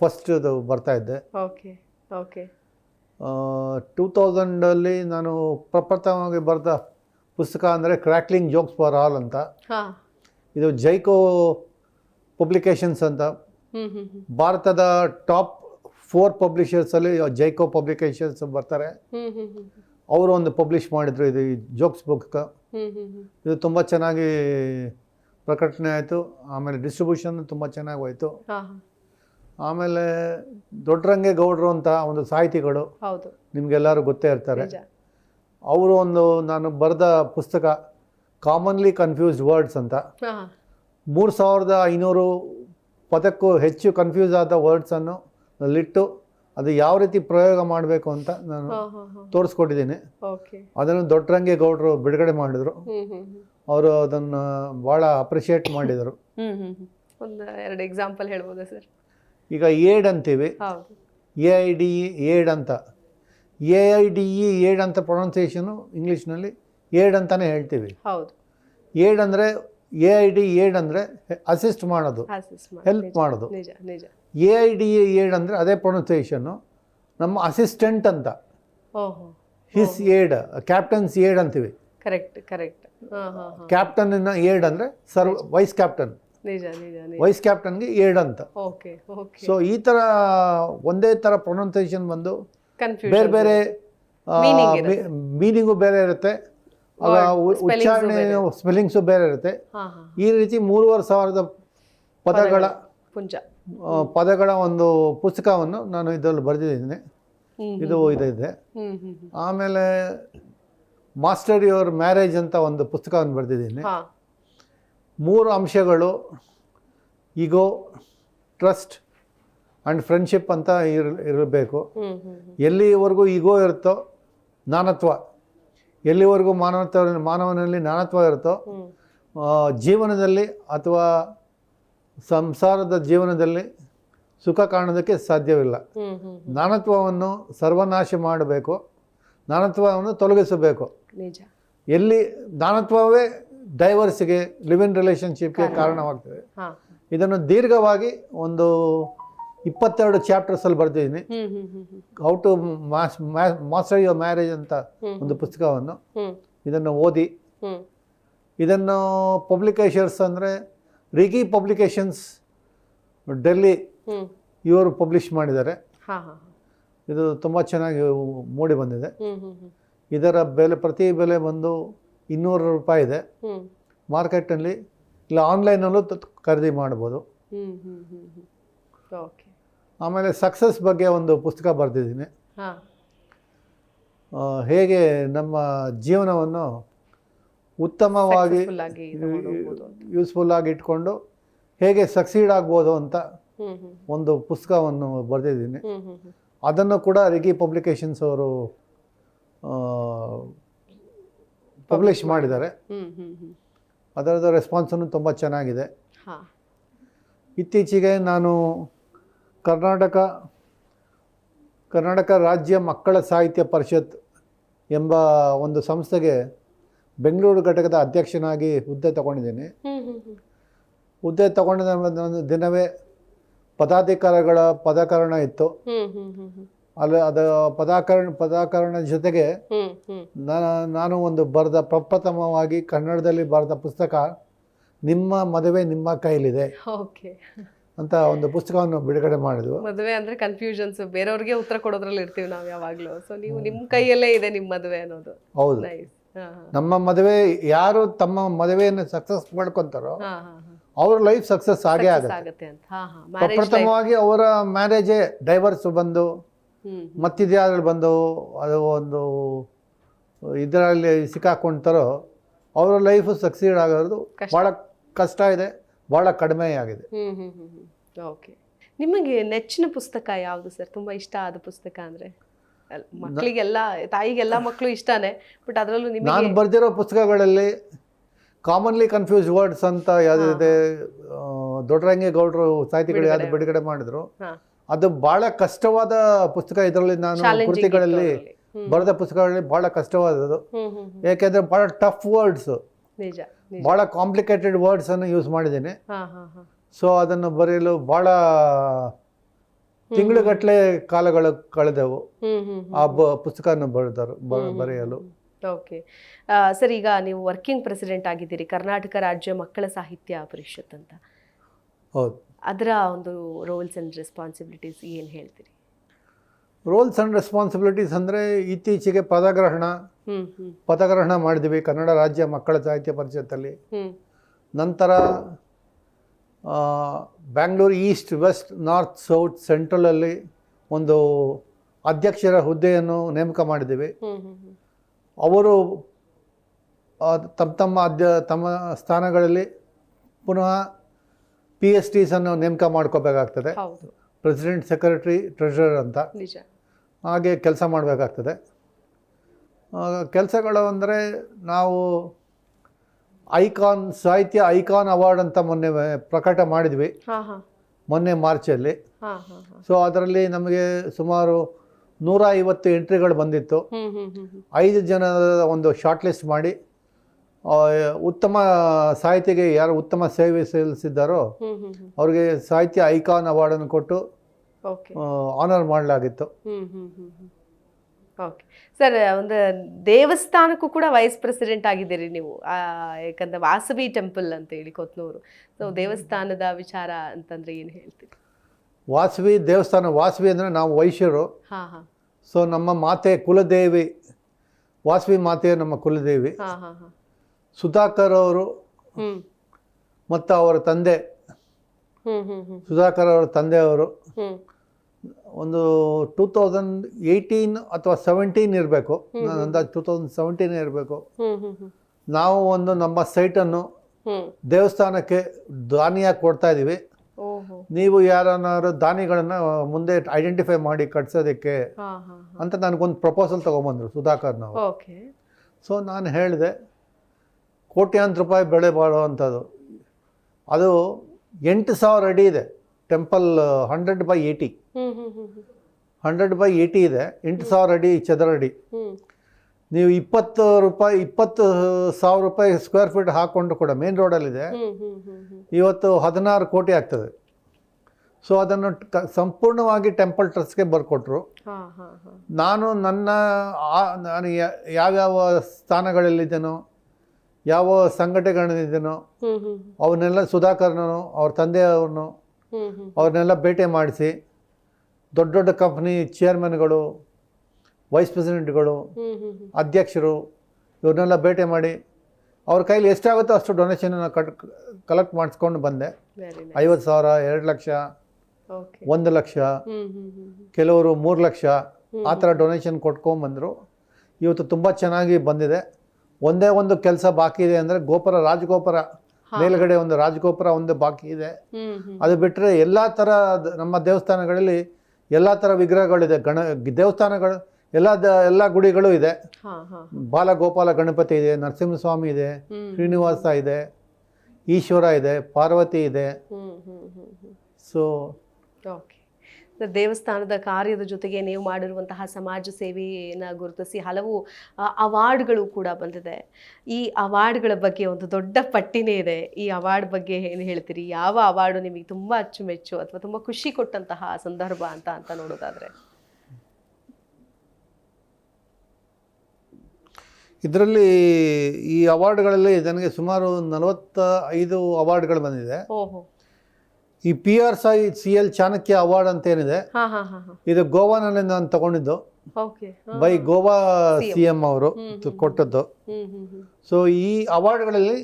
ಫಸ್ಟ್ ಬರ್ತಾಯಿದ್ದೆ ಬರ್ತಾ ಇದ್ದೆ. ಓಕೆ ಓಕೆ ಟೂ ತೌಸಂಡಲ್ಲಿ ನಾನು ಪ್ರಪ್ರಥಮವಾಗಿ ಬರೆದ ಪುಸ್ತಕ ಅಂದರೆ ಕ್ರ್ಯಾಕ್ಲಿಂಗ್ ಜೋಕ್ಸ್ ಫಾರ್ ಆಲ್ ಅಂತ. ಇದು ಜೈಕೋ ಪಬ್ಲಿಕೇಶನ್ಸ್ ಅಂತ. ಭಾರತದ ಟಾಪ್ ಫೋರ್ ಪಬ್ಲಿಷರ್ಸಲ್ಲಿ ಜೈಕೋ ಪಬ್ಲಿಕೇಶನ್ಸ್ ಬರ್ತಾರೆ. ಅವರು ಒಂದು ಪಬ್ಲಿಷ್ ಮಾಡಿದರು ಇದು ಜೋಕ್ಸ್ ಬುಕ್ ಇದು ತುಂಬ ಚೆನ್ನಾಗಿ ಪ್ರಕಟಣೆ ಆಯಿತು. ಆಮೇಲೆ ಡಿಸ್ಟ್ರಿಬ್ಯೂಷನ್ ತುಂಬ ಚೆನ್ನಾಗಿ ಹೋಯಿತು. ಆಮೇಲೆ ದೊಡ್ಡರಂಗೆ ಗೌಡರು ಅಂತ ಒಂದು ಸಾಹಿತಿಗಳು ನಿಮಗೆಲ್ಲರೂ ಗೊತ್ತೇ ಇರ್ತಾರೆ. ಅವರು ಒಂದು ನಾನು ಬರೆದ ಪುಸ್ತಕ ಕಾಮನ್ಲಿ ಕನ್ಫ್ಯೂಸ್ಡ್ ವರ್ಡ್ಸ್ ಅಂತ. ಮೂರು ಸಾವಿರದ ಐನೂರು ಪದಕ್ಕೂ ಹೆಚ್ಚು ಕನ್ಫ್ಯೂಸ್ ಆದ ವರ್ಡ್ಸನ್ನು ಅಲ್ಲಿಟ್ಟು ಅದು ಯಾವ ರೀತಿ ಪ್ರಯೋಗ ಮಾಡಬೇಕು ಅಂತ ನಾನು ತೋರಿಸ್ಕೊಟ್ಟಿದ್ದೀನಿ. ಓಕೆ. ದೊಡ್ಡರಂಗೆ ಗೌಡರು ಬಿಡುಗಡೆ ಮಾಡಿದರು. ಅವರು ಅದನ್ನು ಭಾಳ ಅಪ್ರಿಷಿಯೇಟ್ ಮಾಡಿದರು. ಒಂದು ಎರಡು ಎಕ್ಸಾಂಪಲ್ ಹೇಳ್ಬೋದಾ ಸರ್? ಈಗ ಏಡ್ ಅಂತೀವಿ. A I D E aid ಅಂತ. A I D E aid ಅಂತ ಪ್ರೊನೌನ್ಸಿಯೇಷನು ಇಂಗ್ಲೀಷ್ನಲ್ಲಿ ಏಡ್ ಅಂತಲೇ ಹೇಳ್ತೀವಿ. ಹೌದು. ಏಡ್ ಅಂದರೆ ಎ ಐ ಡಿ ಏಡ್ ಅಂದರೆ ಅಸಿಸ್ಟ್ ಮಾಡೋದು. ಹೆಲ್ಪ್ ಮಾಡೋದು. ನಿಜ ನಿಜ. A I D A aid ಅಂದರೆ ಅದೇ ಪ್ರೊನೌನ್ಸಿಯೇಷನ್ನು ನಮ್ಮ ಅಸಿಸ್ಟೆಂಟ್ ಅಂತ. ಹಿಸ್ ಏಡ್ ಕ್ಯಾಪ್ಟನ್ಸ್ ಏಡ್ ಅಂತೀವಿ. ಕರೆಕ್ಟ್ ಕರೆಕ್ಟ್ ಕ್ಯಾಪ್ಟನ್ನ ಏಡ್ ಅಂದರೆ ಸರ್ವ್ ವೈಸ್ ಕ್ಯಾಪ್ಟನ್ ವೈಸ್ ಕ್ಯಾಪ್ಟನ್ಗೆ ಏಡ್ ಅಂತ. ಸೊ ಈ ಥರ ಒಂದೇ ಥರ ಪ್ರೊನೌನ್ಸಿಯೇಷನ್ ಬಂದು ಬೇರೆ ಬೇರೆ. ಮೀನಿಂಗು ಬೇರೆ ಇರುತ್ತೆ. ಉಚ್ಚಾರಣೆ ಸ್ಪೆಲ್ಲಿಂಗ್ಸು ಬೇರೆ ಇರುತ್ತೆ. ಈ ರೀತಿ ಮೂರುವರೆ ಸಾವಿರದ ಪದಗಳ ಪುಂಜ. ಪದಗಳ ಒಂದು ಪುಸ್ತಕವನ್ನು ನಾನು ಇದರಲ್ಲಿ ಬರೆದಿದ್ದೀನಿ. ಇದು ಇದೆ ಆಮೇಲೆ ಮಾಸ್ಟರ್ ಯುವರ್ ಮ್ಯಾರೇಜ್ ಅಂತ ಒಂದು ಪುಸ್ತಕವನ್ನು ಬರೆದಿದ್ದೀನಿ. ಮೂರು ಅಂಶಗಳು ಈಗೋ ಟ್ರಸ್ಟ್ ಆ್ಯಂಡ್ ಫ್ರೆಂಡ್ಶಿಪ್ ಅಂತ ಇರ್ ಇರಬೇಕು. ಎಲ್ಲಿವರೆಗೂ ಈಗೋ ಇರುತ್ತೋ ನಾನತ್ವ. ಎಲ್ಲಿವರೆಗೂ ಮಾನವತ್ವ ಮಾನವನಲ್ಲಿ ನಾನತ್ವ ಇರುತ್ತೋ ಜೀವನದಲ್ಲಿ ಅಥವಾ ಸಂಸಾರದ ಜೀವನದಲ್ಲಿ ಸುಖ ಕಾಣೋದಕ್ಕೆ ಸಾಧ್ಯವಿಲ್ಲ. ನಾನತ್ವವನ್ನು ಸರ್ವನಾಶ ಮಾಡಬೇಕು. ನಾನತ್ವವನ್ನು ತೊಲಗಿಸಬೇಕು. ಎಲ್ಲಿ ನಾನತ್ವವೇ ಡೈವರ್ಸ್ಗೆ ಲಿವ್ ಇನ್ ರಿಲೇಷನ್ಶಿಪ್ಗೆ ಕಾರಣವಾಗ್ತದೆ. ಇದನ್ನು ದೀರ್ಘವಾಗಿ ಒಂದು ಇಪ್ಪತ್ತೆರಡು ಚಾಪ್ಟರ್ಸಲ್ಲಿ ಬರ್ತಿದ್ದೀನಿ how to mas master your marriage ಅಂತ ಒಂದು ಪುಸ್ತಕವನ್ನು ಇದನ್ನು ಓದಿ. ಇದನ್ನು ಪಬ್ಲಿಕೇಶನ್ಸ್ ಅಂದರೆ ರಿಗಿ ಪಬ್ಲಿಕೇಶನ್ಸ್ ಡೆಲ್ಲಿ ಇವರು ಪಬ್ಲಿಷ್ ಮಾಡಿದ್ದಾರೆ. ಇದು ತುಂಬ ಚೆನ್ನಾಗಿ ಮೂಡಿ ಬಂದಿದೆ. ಇದರ ಬೆಲೆ ಪ್ರತಿ ಬೆಲೆ ಬಂದು ಇನ್ನೂರು ರೂಪಾಯಿ ಇದೆ. ಮಾರ್ಕೆಟ್ನಲ್ಲಿ ಇಲ್ಲ ಆನ್ಲೈನಲ್ಲೂ ಖರೀದಿ ಮಾಡ್ಬೋದು. ಆಮೇಲೆ ಸಕ್ಸಸ್ ಬಗ್ಗೆ ಒಂದು ಪುಸ್ತಕ ಬರೆದಿದ್ದೀನಿ. ಹಾ. ಹೇಗೆ ನಮ್ಮ ಜೀವನವನ್ನು ಉತ್ತಮವಾಗಿ. ಯೂಸ್ಫುಲ್ ಆಗಿ ಇಟ್ಕೊಂಡು ಹೇಗೆ ಸಕ್ಸೀಡ್ ಆಗ್ಬೋದು ಅಂತ ಒಂದು ಪುಸ್ತಕವನ್ನು ಬರೆದಿದ್ದೀನಿ. ಅದನ್ನು ಕೂಡ ರಿಗಿ ಪಬ್ಲಿಕೇಶನ್ಸ್ ಅವರು ಪಬ್ಲಿಷ್ ಮಾಡಿದ್ದಾರೆ. ಅದರದ ರೆಸ್ಪಾನ್ಸನ್ನು ತುಂಬ ಚೆನ್ನಾಗಿದೆ. ಇತ್ತೀಚೆಗೆ ನಾನು ಕರ್ನಾಟಕ ಕರ್ನಾಟಕ ರಾಜ್ಯ ಮಕ್ಕಳ ಸಾಹಿತ್ಯ ಪರಿಷತ್ ಎಂಬ ಒಂದು ಸಂಸ್ಥೆಗೆ ಬೆಂಗಳೂರು ಘಟಕದ ಅಧ್ಯಕ್ಷನಾಗಿ ಹುದ್ದೆ ತಗೊಂಡಿದ್ದೀನಿ. ಹುದ್ದೆ ತಗೊಂಡಿದ್ದ ಒಂದು ದಿನವೇ ಪದಾಧಿಕಾರಿಗಳ ಪದಕರಣ ಇತ್ತು. ಅಲ್ಲಿ ಅದು ಪದಾಕರಣ ಪದಾಕರಣ ಜೊತೆಗೆ ನಾನು ಒಂದು ಬರೆದ ಪ್ರಪ್ರಥಮವಾಗಿ ಕನ್ನಡದಲ್ಲಿ ಬರೆದ ಪುಸ್ತಕ ನಿಮ್ಮ ಮದುವೆ ನಿಮ್ಮ ಕೈಲಿದೆ ಓಕೆ. ಅಂತ ಒಂದು ಪುಸ್ತಕವನ್ನು ಬಿಡುಗಡೆ ಮಾಡಿದ್ವು. ಮದುವೆ ಅಂದ್ರೆ ಕನ್ಫ್ಯೂಷನ್ಸ್ ಬೇರೆಯವ್ರಿಗೆ ಉತ್ತರ ಕೊಡೋದ್ರಲ್ಲಿ ಇರ್ತೀವಿ ನಾವು ಯಾವಾಗಲೂ. ಸೊ ನೀವು ನಿಮ್ಮ ಕೈಯಲ್ಲೇ ಇದೆ ನಿಮ್ಮ ಮದುವೆ ಅನ್ನೋದು. ಹೌದು. ನಮ್ಮ ಮದುವೆ ಯಾರು ತಮ್ಮ ಮದುವೆಯನ್ನು ಸಕ್ಸಸ್ ಮಾಡ್ಕೊಂತಾರೋ ಅವ್ರ ಲೈಫ್ ಸಕ್ಸಸ್ ಆಗೇ ಆಗುತ್ತೆ. ಪ್ರಪ್ರಥಮವಾಗಿ ಅವರ ಮ್ಯಾರೇಜೇ ಡೈವರ್ಸ್ ಬಂದು ಹ್ಮ್. ಮತ್ತಿದ್ಯಾವ್ದ್ರಲ್ಲಿ ಬಂದು ಅದು ಒಂದು ಇದರಲ್ಲಿ ಸಿಕ್ಕಾಕೊಂತಾರೋ ಅವರ ಲೈಫು ಸಕ್ಸೀಡ್ ಆಗೋದು. ಭಾಳ ಕಷ್ಟ ಇದೆ ಭಾಳ ಕಡಿಮೆ ಆಗಿದೆ. ಓಕೆ ನಿಮಗೆ ನೆಚ್ಚಿನ ಪುಸ್ತಕ ಯಾವುದು ಸರ್? ತುಂಬಾ ಇಷ್ಟ ಆದ ಪುಸ್ತಕ ಅಂದ್ರೆ? ಮಕ್ಳಿಗೆಲ್ಲ ತಾಯಿಗೆಲ್ಲ ಮಕ್ಕಳು ಇಷ್ಟನೇ ಬಟ್ ಅದರಲ್ಲೂ ನಾನು ಬರ್ದಿರೋ ಪುಸ್ತಕಗಳಲ್ಲಿ ಕಾಮನ್ಲಿ ಕನ್ಫ್ಯೂಸ್ ವರ್ಡ್ಸ್ ಅಂತ ಯಾವುದಿದೆ ದೊಡ್ಡರಂಗೇಗೌಡರು ಸಾಹಿತಿಗಳು ಯಾವ್ದು ಬಿಡುಗಡೆ ಮಾಡಿದ್ರು. ಅದು ಬಹಳ ಕಷ್ಟವಾದ ಪುಸ್ತಕ ಇದರಲ್ಲಿ ನಾನು ಕೃತಿಗಳಲ್ಲಿ ಬರೆದ ಪುಸ್ತಕಗಳಲ್ಲಿ ಬಹಳ ಕಷ್ಟವಾದದ್ದು. ಯಾಕೆಂದ್ರೆ ಬಹಳ ಟಫ್ ವರ್ಡ್ಸ್ ಬಹಳ ಕಾಂಪ್ಲಿಕೇಟೆಡ್ ವರ್ಡ್ಸ್ ಅನ್ನು ಯೂಸ್ ಮಾಡಿದ್ದೀನಿ. ಸೊ ಅದನ್ನು ಬರೆಯಲು ಬಹಳ ತಿಂಗಳುಗಟ್ಟಲೆ ಕಾಲಗಳು ಕಳೆದವು. ಆ ಬ ಪುಸ್ತಕನ ಬರೆದರು ಬರೆಯಲು. ಓಕೆ. ಸರ್ ಈಗ ನೀವು ವರ್ಕಿಂಗ್ ಪ್ರೆಸಿಡೆಂಟ್ ಆಗಿದ್ದೀರಿ ಕರ್ನಾಟಕ ರಾಜ್ಯ ಮಕ್ಕಳ ಸಾಹಿತ್ಯ ಪರಿಷತ್ ಅಂತ. ಹೌದು. ಅದರ ಒಂದು ರೋಲ್ಸ್ ಅಂಡ್ ರೆಸ್ಪಾನ್ಸಿಬಿಲಿಟೀಸ್ ಏನು ಹೇಳ್ತೀರಿ? ರೋಲ್ಸ್ ಆ್ಯಂಡ್ ರೆಸ್ಪಾನ್ಸಿಬಿಲಿಟೀಸ್ ಅಂದರೆ ಇತ್ತೀಚೆಗೆ ಪದಗ್ರಹಣ. ಪದಗ್ರಹಣ ಮಾಡಿದ್ವಿ ಕನ್ನಡ ರಾಜ್ಯ ಮಕ್ಕಳ ಸಾಹಿತ್ಯ ಪರಿಷತ್ತಲ್ಲಿ. ನಂತರ Bangalore east west north south ಸೆಂಟ್ರಲಲ್ಲಿ ಒಂದು ಅಧ್ಯಕ್ಷರ ಹುದ್ದೆಯನ್ನು ನೇಮಕ ಮಾಡಿದ್ದೀವಿ. ಅವರು ತಮ್ಮ ತಮ್ಮ ಅಧ್ಯ ತಮ್ಮ ಸ್ಥಾನಗಳಲ್ಲಿ ಪುನಃ ಪಿ ಎಸ್ ಟಿಸನ್ನು ನೇಮಕ ಮಾಡ್ಕೋಬೇಕಾಗ್ತದೆ. ಪ್ರೆಸಿಡೆಂಟ್ ಸೆಕ್ರೆಟರಿ ಟ್ರೆಷರರ್ ಅಂತ. ಹಾಗೆ ಕೆಲಸ ಮಾಡಬೇಕಾಗ್ತದೆ. ಕೆಲಸಗಳು ಅಂದರೆ ನಾವು ಐಕಾನ್ ಸಾಹಿತ್ಯ ಐಕಾನ್ ಅವಾರ್ಡ್ ಅಂತ ಮೊನ್ನೆ ಪ್ರಕಟ ಮಾಡಿದ್ವಿ. ಮೊನ್ನೆ ಮಾರ್ಚಲ್ಲಿ. ಸೊ ಅದರಲ್ಲಿ ನಮಗೆ ಸುಮಾರು ನೂರ ಐವತ್ತು ಎಂಟ್ರಿಗಳು ಬಂದಿತ್ತು. ಐದು ಜನದ ಒಂದು ಶಾರ್ಟ್ ಲಿಸ್ಟ್ ಮಾಡಿ ಉತ್ತಮ ಸಾಹಿತಿಗೆ ಯಾರು ಉತ್ತಮ ಸೇವೆ ಸಲ್ಲಿಸಿದ್ದಾರೋ ಅವ್ರಿಗೆ ಸಾಹಿತ್ಯ ಐಕಾನ್ ಅವಾರ್ಡನ್ನು ಕೊಟ್ಟು ಆನರ್ ಮಾಡಲಾಗಿತ್ತು. ಓಕೆ ಸರ್ ಒಂದು ದೇವಸ್ಥಾನಕ್ಕೂ ಕೂಡ ವೈಸ್ ಪ್ರೆಸಿಡೆಂಟ್ ಆಗಿದ್ದೀರಿ ನೀವು. ಯಾಕಂದ್ರೆ ವಾಸವಿ ಟೆಂಪಲ್ ಅಂತ ಹೇಳಿ ಕೊತ್ನೂರು. ಸೊ ದೇವಸ್ಥಾನದ ವಿಚಾರ ಅಂತಂದ್ರೆ ಏನು ಹೇಳ್ತೀವಿ ವಾಸವಿ ದೇವಸ್ಥಾನ ವಾಸವಿ ಅಂದರೆ ನಾವು ವೈಶ್ಯರು. ಹಾ ಹಾ. ಸೊ ನಮ್ಮ ಮಾತೆ ಕುಲದೇವಿ ವಾಸವಿ ಮಾತೆ ನಮ್ಮ ಕುಲದೇವಿ. ಹಾ ಹಾ ಹಾ. ಸುಧಾಕರ್ ಅವರು ಹ್ಞೂ ಮತ್ತು ಅವರ ತಂದೆ. ಹ್ಞೂ ಸುಧಾಕರ್ ಅವರ ತಂದೆಯವರು ಹ್ಮ್. ಒಂದು ಟೂ ತೌಸಂಡ್ ಏಯ್ಟೀನ್ ಅಥವಾ ಸೆವೆಂಟೀನ್ ಇರಬೇಕು. ನಾನು ಅಂದಾಜು ಟೂ ತೌಸಂಡ್ ಸೆವೆಂಟೀನ್ ಇರಬೇಕು. ನಾವು ಒಂದು ನಮ್ಮ ಸೈಟನ್ನು ದೇವಸ್ಥಾನಕ್ಕೆ ದಾನಿಯಾಗಿ ಕೊಡ್ತಾ ಇದ್ದೀವಿ ನೀವು ಯಾರನ್ನಾರು ದಾನಿಗಳನ್ನು ಮುಂದೆ ಐಡೆಂಟಿಫೈ ಮಾಡಿ ಕಟ್ಸೋದಕ್ಕೆ ಅಂತ ನನಗೊಂದು ಪ್ರಪೋಸಲ್ ತೊಗೊಂಬಂದರು ಸುಧಾಕರ್ನವರು. ಸೊ ನಾನು ಹೇಳಿದೆ ಕೋಟ್ಯಾಂತರ ರೂಪಾಯಿ ಬೆಳೆ ಬಾಳುವಂಥದ್ದು. ಅದು ಎಂಟು ಸಾವಿರ ಅಡಿ ಇದೆ. Temple hundred by eighty hundred by eighty ಇದೆ. ಎಂಟು ಸಾವಿರ ಅಡಿ ಚದರ ಅಡಿ. ನೀವು ಇಪ್ಪತ್ತು ರೂಪಾಯಿ ಇಪ್ಪತ್ತು ಸಾವಿರ ರೂಪಾಯಿ ಸ್ಕ್ವೇರ್ ಫೀಟ್ ಹಾಕ್ಕೊಂಡು ಕೂಡ ಮೇನ್ ರೋಡಲ್ಲಿದೆ ಇವತ್ತು ಹದಿನಾರು ಕೋಟಿ ಆಗ್ತದೆ. ಸೊ ಅದನ್ನು ಸಂಪೂರ್ಣವಾಗಿ ಟೆಂಪಲ್ ಟ್ರಸ್ಟ್ಗೆ ಬರ್ಕೊಟ್ರು. ನಾನು ನನ್ನ ನಾನು ಯಾವ್ಯಾವ ಸ್ಥಾನಗಳಲ್ಲಿದ್ದೇನೋ ಯಾವ ಸಂಘಟನೆಗಳಿದ್ದೇನೋ ಅವನ್ನೆಲ್ಲ ಸುಧಾಕರ್ನನು ಅವ್ರ ತಂದೆಯವ್ರನ್ನು ಅವ್ರನ್ನೆಲ್ಲ ಭೇಟಿ ಮಾಡಿಸಿ ದೊಡ್ಡ ದೊಡ್ಡ ಕಂಪ್ನಿ ಚೇರ್ಮನ್ಗಳು ವೈಸ್ ಪ್ರೆಸಿಡೆಂಟ್ಗಳು ಅಧ್ಯಕ್ಷರು ಇವ್ರನ್ನೆಲ್ಲ ಭೇಟಿ ಮಾಡಿ ಅವ್ರ ಕೈಲಿ ಎಷ್ಟಾಗುತ್ತೋ ಅಷ್ಟು ಡೊನೇಷನ್ನ ಕಟ್ ಕಲೆಕ್ಟ್ ಮಾಡಿಸ್ಕೊಂಡು ಬಂದೆ. ಐವತ್ತು ಸಾವಿರ ಎರಡು ಲಕ್ಷ ಒಂದು ಲಕ್ಷ ಕೆಲವರು ಮೂರು ಲಕ್ಷ ಆ ಥರ ಡೊನೇಷನ್ ಕೊಟ್ಕೊಂಬಂದರು ಇವತ್ತು ತುಂಬ ಚೆನ್ನಾಗಿ ಬಂದಿದೆ. ಒಂದೇ ಒಂದು ಕೆಲಸ ಬಾಕಿ ಇದೆ ಅಂದರೆ ಗೋಪುರ ರಾಜಗೋಪುರ ಮೇಲ್ಗಡೆ ಒಂದು ರಾಜಗೋಪುರ ಒಂದು ಬಾಕಿ ಇದೆ. ಅದು ಬಿಟ್ಟರೆ ಎಲ್ಲ ಥರ ನಮ್ಮ ದೇವಸ್ಥಾನಗಳಲ್ಲಿ ಎಲ್ಲ ಥರ ವಿಗ್ರಹಗಳಿದೆ. ಗಣ ದೇವಸ್ಥಾನಗಳು ಎಲ್ಲ ಎಲ್ಲ ಗುಡಿಗಳು ಇದೆ. ಬಾಲಗೋಪಾಲ ಗಣಪತಿ ಇದೆ ನರಸಿಂಹಸ್ವಾಮಿ ಇದೆ ಶ್ರೀನಿವಾಸ ಇದೆ ಈಶ್ವರ ಇದೆ ಪಾರ್ವತಿ ಇದೆ. ಸೊ ಓಕೆ ದೇವಸ್ಥಾನದ ಕಾರ್ಯದ ಜೊತೆಗೆ ನೀವು ಮಾಡಿರುವಂತಹ ಸಮಾಜ ಸೇವೆಯನ್ನು ಗುರುತಿಸಿ ಹಲವು ಅವಾರ್ಡ್ಗಳು ಕೂಡ ಬಂದಿದೆ. ಈ ಅವಾರ್ಡ್ಗಳ ಬಗ್ಗೆ ಒಂದು ದೊಡ್ಡ ಪಟ್ಟಿನೇ ಇದೆ. ಈ ಅವಾರ್ಡ್ ಬಗ್ಗೆ ಏನು ಹೇಳ್ತೀರಿ? ಯಾವ ಅವಾರ್ಡು ನಿಮಗೆ ತುಂಬ ಅಚ್ಚುಮೆಚ್ಚು ಅಥವಾ ತುಂಬ ಖುಷಿ ಕೊಟ್ಟಂತಹ ಸಂದರ್ಭ ಅಂತ ಅಂತ ನೋಡೋದಾದರೆ? ಇದರಲ್ಲಿ ಈ ಅವಾರ್ಡ್ಗಳಲ್ಲಿ ನನಗೆ ಸುಮಾರು ನಲವತ್ತ ಐದು ಅವಾರ್ಡ್ಗಳು ಬಂದಿದೆ. ಓಹೋ. ಈ ಪಿ ಆರ್ ಸೈ ಸಿ ಎಲ್ ಚಾಣಕ್ಯ ಅವಾರ್ಡ್ ಅಂತ ಏನಿದೆ ಇದು ಗೋವಾನಲ್ಲಿ ನಾನು ತಗೊಂಡಿದ್ದು. Okay. By Goa C M. ಅವರು ಕೊಟ್ಟದ್ದು. ಸೊ ಈ ಅವಾರ್ಡ್ಗಳಲ್ಲಿ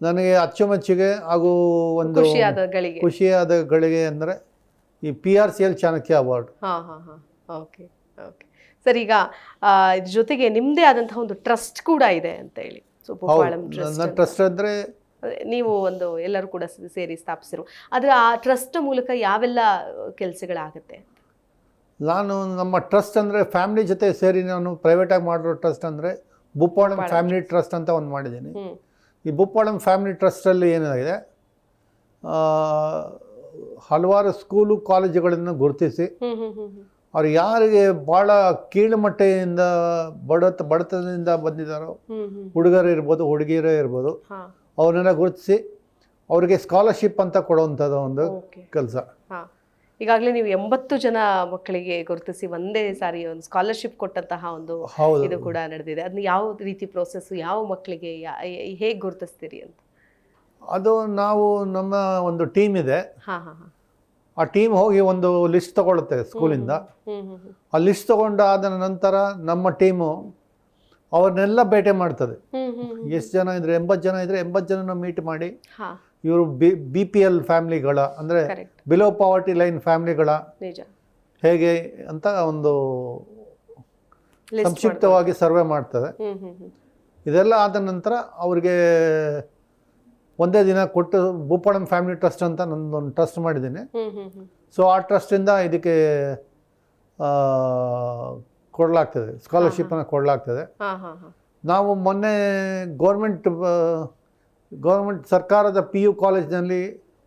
ನನಗೆ ಅಚ್ಚುಮೆಚ್ಚುಗೆ ಹಾಗೂ ಒಂದು ಖುಷಿಯಾದ ಗಳಿಗೆ ಖುಷಿಯಾದ ಗಳಿಗೆ ಅಂದರೆ ಈ P R C L Chanakya award. ಹಾ ಹಾ ಹಾ. Okay okay. ಸರ್ ಈಗ ಇದ್ರ ಜೊತೆಗೆ ನಿಮ್ಮದೇ ಆದಂತಹ ಒಂದು ಟ್ರಸ್ಟ್ ಕೂಡ ಇದೆ ಅಂತ ಹೇಳಿ ಸೊ ಟ್ರಸ್ಟ್ ಅಂದರೆ ಅದೇ, ನೀವು ಒಂದು ಎಲ್ಲರೂ ಕೂಡ ಸೇರಿ ಸ್ಥಾಪಿಸಿರು. ಆದರೆ ಆ ಟ್ರಸ್ಟ್ ಮೂಲಕ ಯಾವೆಲ್ಲ ಕೆಲಸಗಳಾಗುತ್ತೆ? ನಾನು ನಮ್ಮ ಟ್ರಸ್ಟ್ ಅಂದರೆ ಫ್ಯಾಮಿಲಿ ಜೊತೆ ಸೇರಿ ನಾನು ಪ್ರೈವೇಟಾಗಿ ಮಾಡಿರೋ ಟ್ರಸ್ಟ್ ಅಂದರೆ ಬುಪ್ಪಾಳಂ ಫ್ಯಾಮಿಲಿ ಟ್ರಸ್ಟ್ ಅಂತ ಒಂದು ಮಾಡಿದ್ದೀನಿ. ಈ ಬುಪ್ಪಾಳಂ ಫ್ಯಾಮಿಲಿ ಟ್ರಸ್ಟಲ್ಲಿ ಏನಾಗಿದೆ? ಹಲವಾರು ಸ್ಕೂಲು ಕಾಲೇಜುಗಳನ್ನು ಗುರುತಿಸಿ ಅವ್ರು ಯಾರಿಗೆ ಭಾಳ ಕೀಳುಮಟ್ಟೆಯಿಂದ ಬಡತ ಬಡತನದಿಂದ ಬಂದಿದ್ದಾರೋ ಹುಡುಗರು ಇರ್ಬೋದು ಹುಡುಗಿಯರೇ ಇರ್ಬೋದು ಅವ್ರನ್ನೆಲ್ಲ ಗುರುತಿಸಿ ಅವರಿಗೆ ಸ್ಕಾಲರ್ಶಿಪ್ ಅಂತ ಕೊಡುವಂಥದ್ದು ಒಂದು ಕೆಲಸ. ಈಗಾಗಲೇ ನೀವು ಎಂಬತ್ತು ಜನ ಮಕ್ಕಳಿಗೆ ಗುರುತಿಸಿ ಒಂದೇ ಸಾರಿ ಒಂದು ಸ್ಕಾಲರ್ಶಿಪ್ ಕೊಟ್ಟಂತಹ ಒಂದು ಇದು ಕೂಡ ನಡೆದಿದೆ. ಅದನ್ನ ಯಾವ ರೀತಿ ಪ್ರೋಸೆಸ್ ಯಾವ ಮಕ್ಕಳಿಗೆ ಹೇಗೆ ಗುರುತಿಸ್ತೀರಿ ಅಂತ? ಅದು ನಾವು ನಮ್ಮ ಒಂದು ಟೀಮ್ ಇದೆ. ಹಾ ಹಾ ಹಾ. ಆ ಟೀಮ್ ಹೋಗಿ ಒಂದು ಲಿಸ್ಟ್ ತಗೊಳುತ್ತೆ ಸ್ಕೂಲಿಂದ ಆ ಲಿಸ್ಟ್ ತಗೊಂಡಾದ ನಂತರ ನಮ್ಮ ಟೀಮು ಅವ್ರನ್ನೆಲ್ಲ ಭೇಟಿ ಮಾಡ್ತದೆ. ಎಷ್ಟು ಜನ ಇದ್ರೆ ಎಂಬತ್ತು ಜನ ಇದ್ರೆ ಎಂಬತ್ತು ಜನನ ಮೀಟ್ ಮಾಡಿ ಇವರು ಬಿ ಬಿ ಪಿ ಎಲ್ ಫ್ಯಾಮಿಲಿಗಳ ಅಂದರೆ ಬಿಲೋ ಪಾವರ್ಟಿ ಲೈನ್ ಫ್ಯಾಮಿಲಿಗಳ ಹೇಗೆ ಅಂತ ಒಂದು ಸಂಕ್ಷಿಪ್ತವಾಗಿ ಸರ್ವೆ ಮಾಡ್ತದೆ. ಇದೆಲ್ಲ ಆದ ನಂತರ ಅವ್ರಿಗೆ ಒಂದೇ ದಿನ ಕೊಟ್ಟು ಭೂಪಾಳಂ ಫ್ಯಾಮಿಲಿ ಟ್ರಸ್ಟ್ ಅಂತ ನಂದೊಂದು ಟ್ರಸ್ಟ್ ಮಾಡಿದ್ದೀನಿ. ಸೊ ಆ ಟ್ರಸ್ಟಿಂದ ಇದಕ್ಕೆ ಕೊಡಲಾಗ್ತದೆ ಸ್ಕಾಲರ್ಶಿಪ್ಪನ್ನು ಕೊಡಲಾಗ್ತದೆ. ನಾವು ಮೊನ್ನೆ ಗೌರ್ಮೆಂಟ್ ಗೌರ್ಮೆಂಟ್ ಸರ್ಕಾರದ ಪಿ ಯು ಕಾಲೇಜ್ನಲ್ಲಿ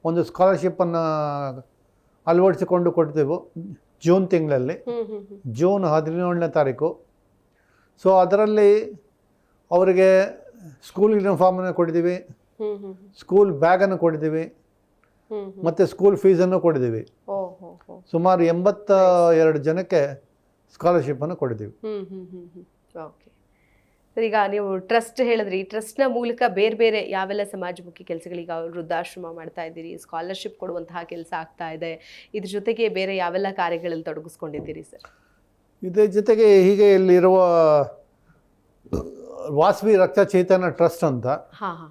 ಒಂದು ಸ್ಕಾಲರ್ಶಿಪ್ಪನ್ನು ಅಳವಡಿಸಿಕೊಂಡು ಕೊಡ್ತೇವೆ ಜೂನ್ ತಿಂಗಳಲ್ಲಿ. ಜೂನ್ ಹದಿನೇಳನೇ ತಾರೀಕು. ಸೊ ಅದರಲ್ಲಿ ಅವರಿಗೆ ಸ್ಕೂಲ್ ಯೂನಿಫಾರ್ಮನ್ನು ಕೊಡಿದ್ದೀವಿ ಸ್ಕೂಲ್ ಬ್ಯಾಗನ್ನು ಕೊಡಿದ್ದೀವಿ ಮತ್ತು ಸ್ಕೂಲ್ ಫೀಸನ್ನು ಕೊಡಿದ್ದೀವಿ ಸುಮಾರು ಎಂಬತ್ತ ಎರಡು ಜನಕ್ಕೆ ಸ್ಕಾಲರ್ಶಿಪ್ಪನ್ನು ಕೊಡ್ತೀವಿ ಹ್ಮ್ ಹ್ಮ್ ಹ್ಮ್ ಹ್ಮ್. ಓಕೆ. ಸರ್ ಈಗ ನೀವು ಟ್ರಸ್ಟ್ ಹೇಳಿದ್ರಿ. ಈ ಟ್ರಸ್ಟ್ನ ಮೂಲಕ ಬೇರೆ ಬೇರೆ ಯಾವೆಲ್ಲ ಸಮಾಜಮುಖಿ ಕೆಲಸಗಳೀಗ ವೃದ್ಧಾಶ್ರಮ ಮಾಡ್ತಾ ಇದ್ದೀರಿ ಸ್ಕಾಲರ್ಶಿಪ್ ಕೊಡುವಂತಹ ಕೆಲಸ ಆಗ್ತಾ ಇದೆ. ಇದ್ರ ಜೊತೆಗೆ ಬೇರೆ ಯಾವೆಲ್ಲ ಕಾರ್ಯಗಳಲ್ಲಿ ತೊಡಗಿಸ್ಕೊಂಡಿದ್ದೀರಿ ಸರ್? ಇದ್ರ ಜೊತೆಗೆ ಹೀಗೆ ಇಲ್ಲಿರುವ ವಾಸವಿ ರಕ್ತ ಚೇತನ ಟ್ರಸ್ಟ್ ಅಂತ ಹಾಂ ಹಾ.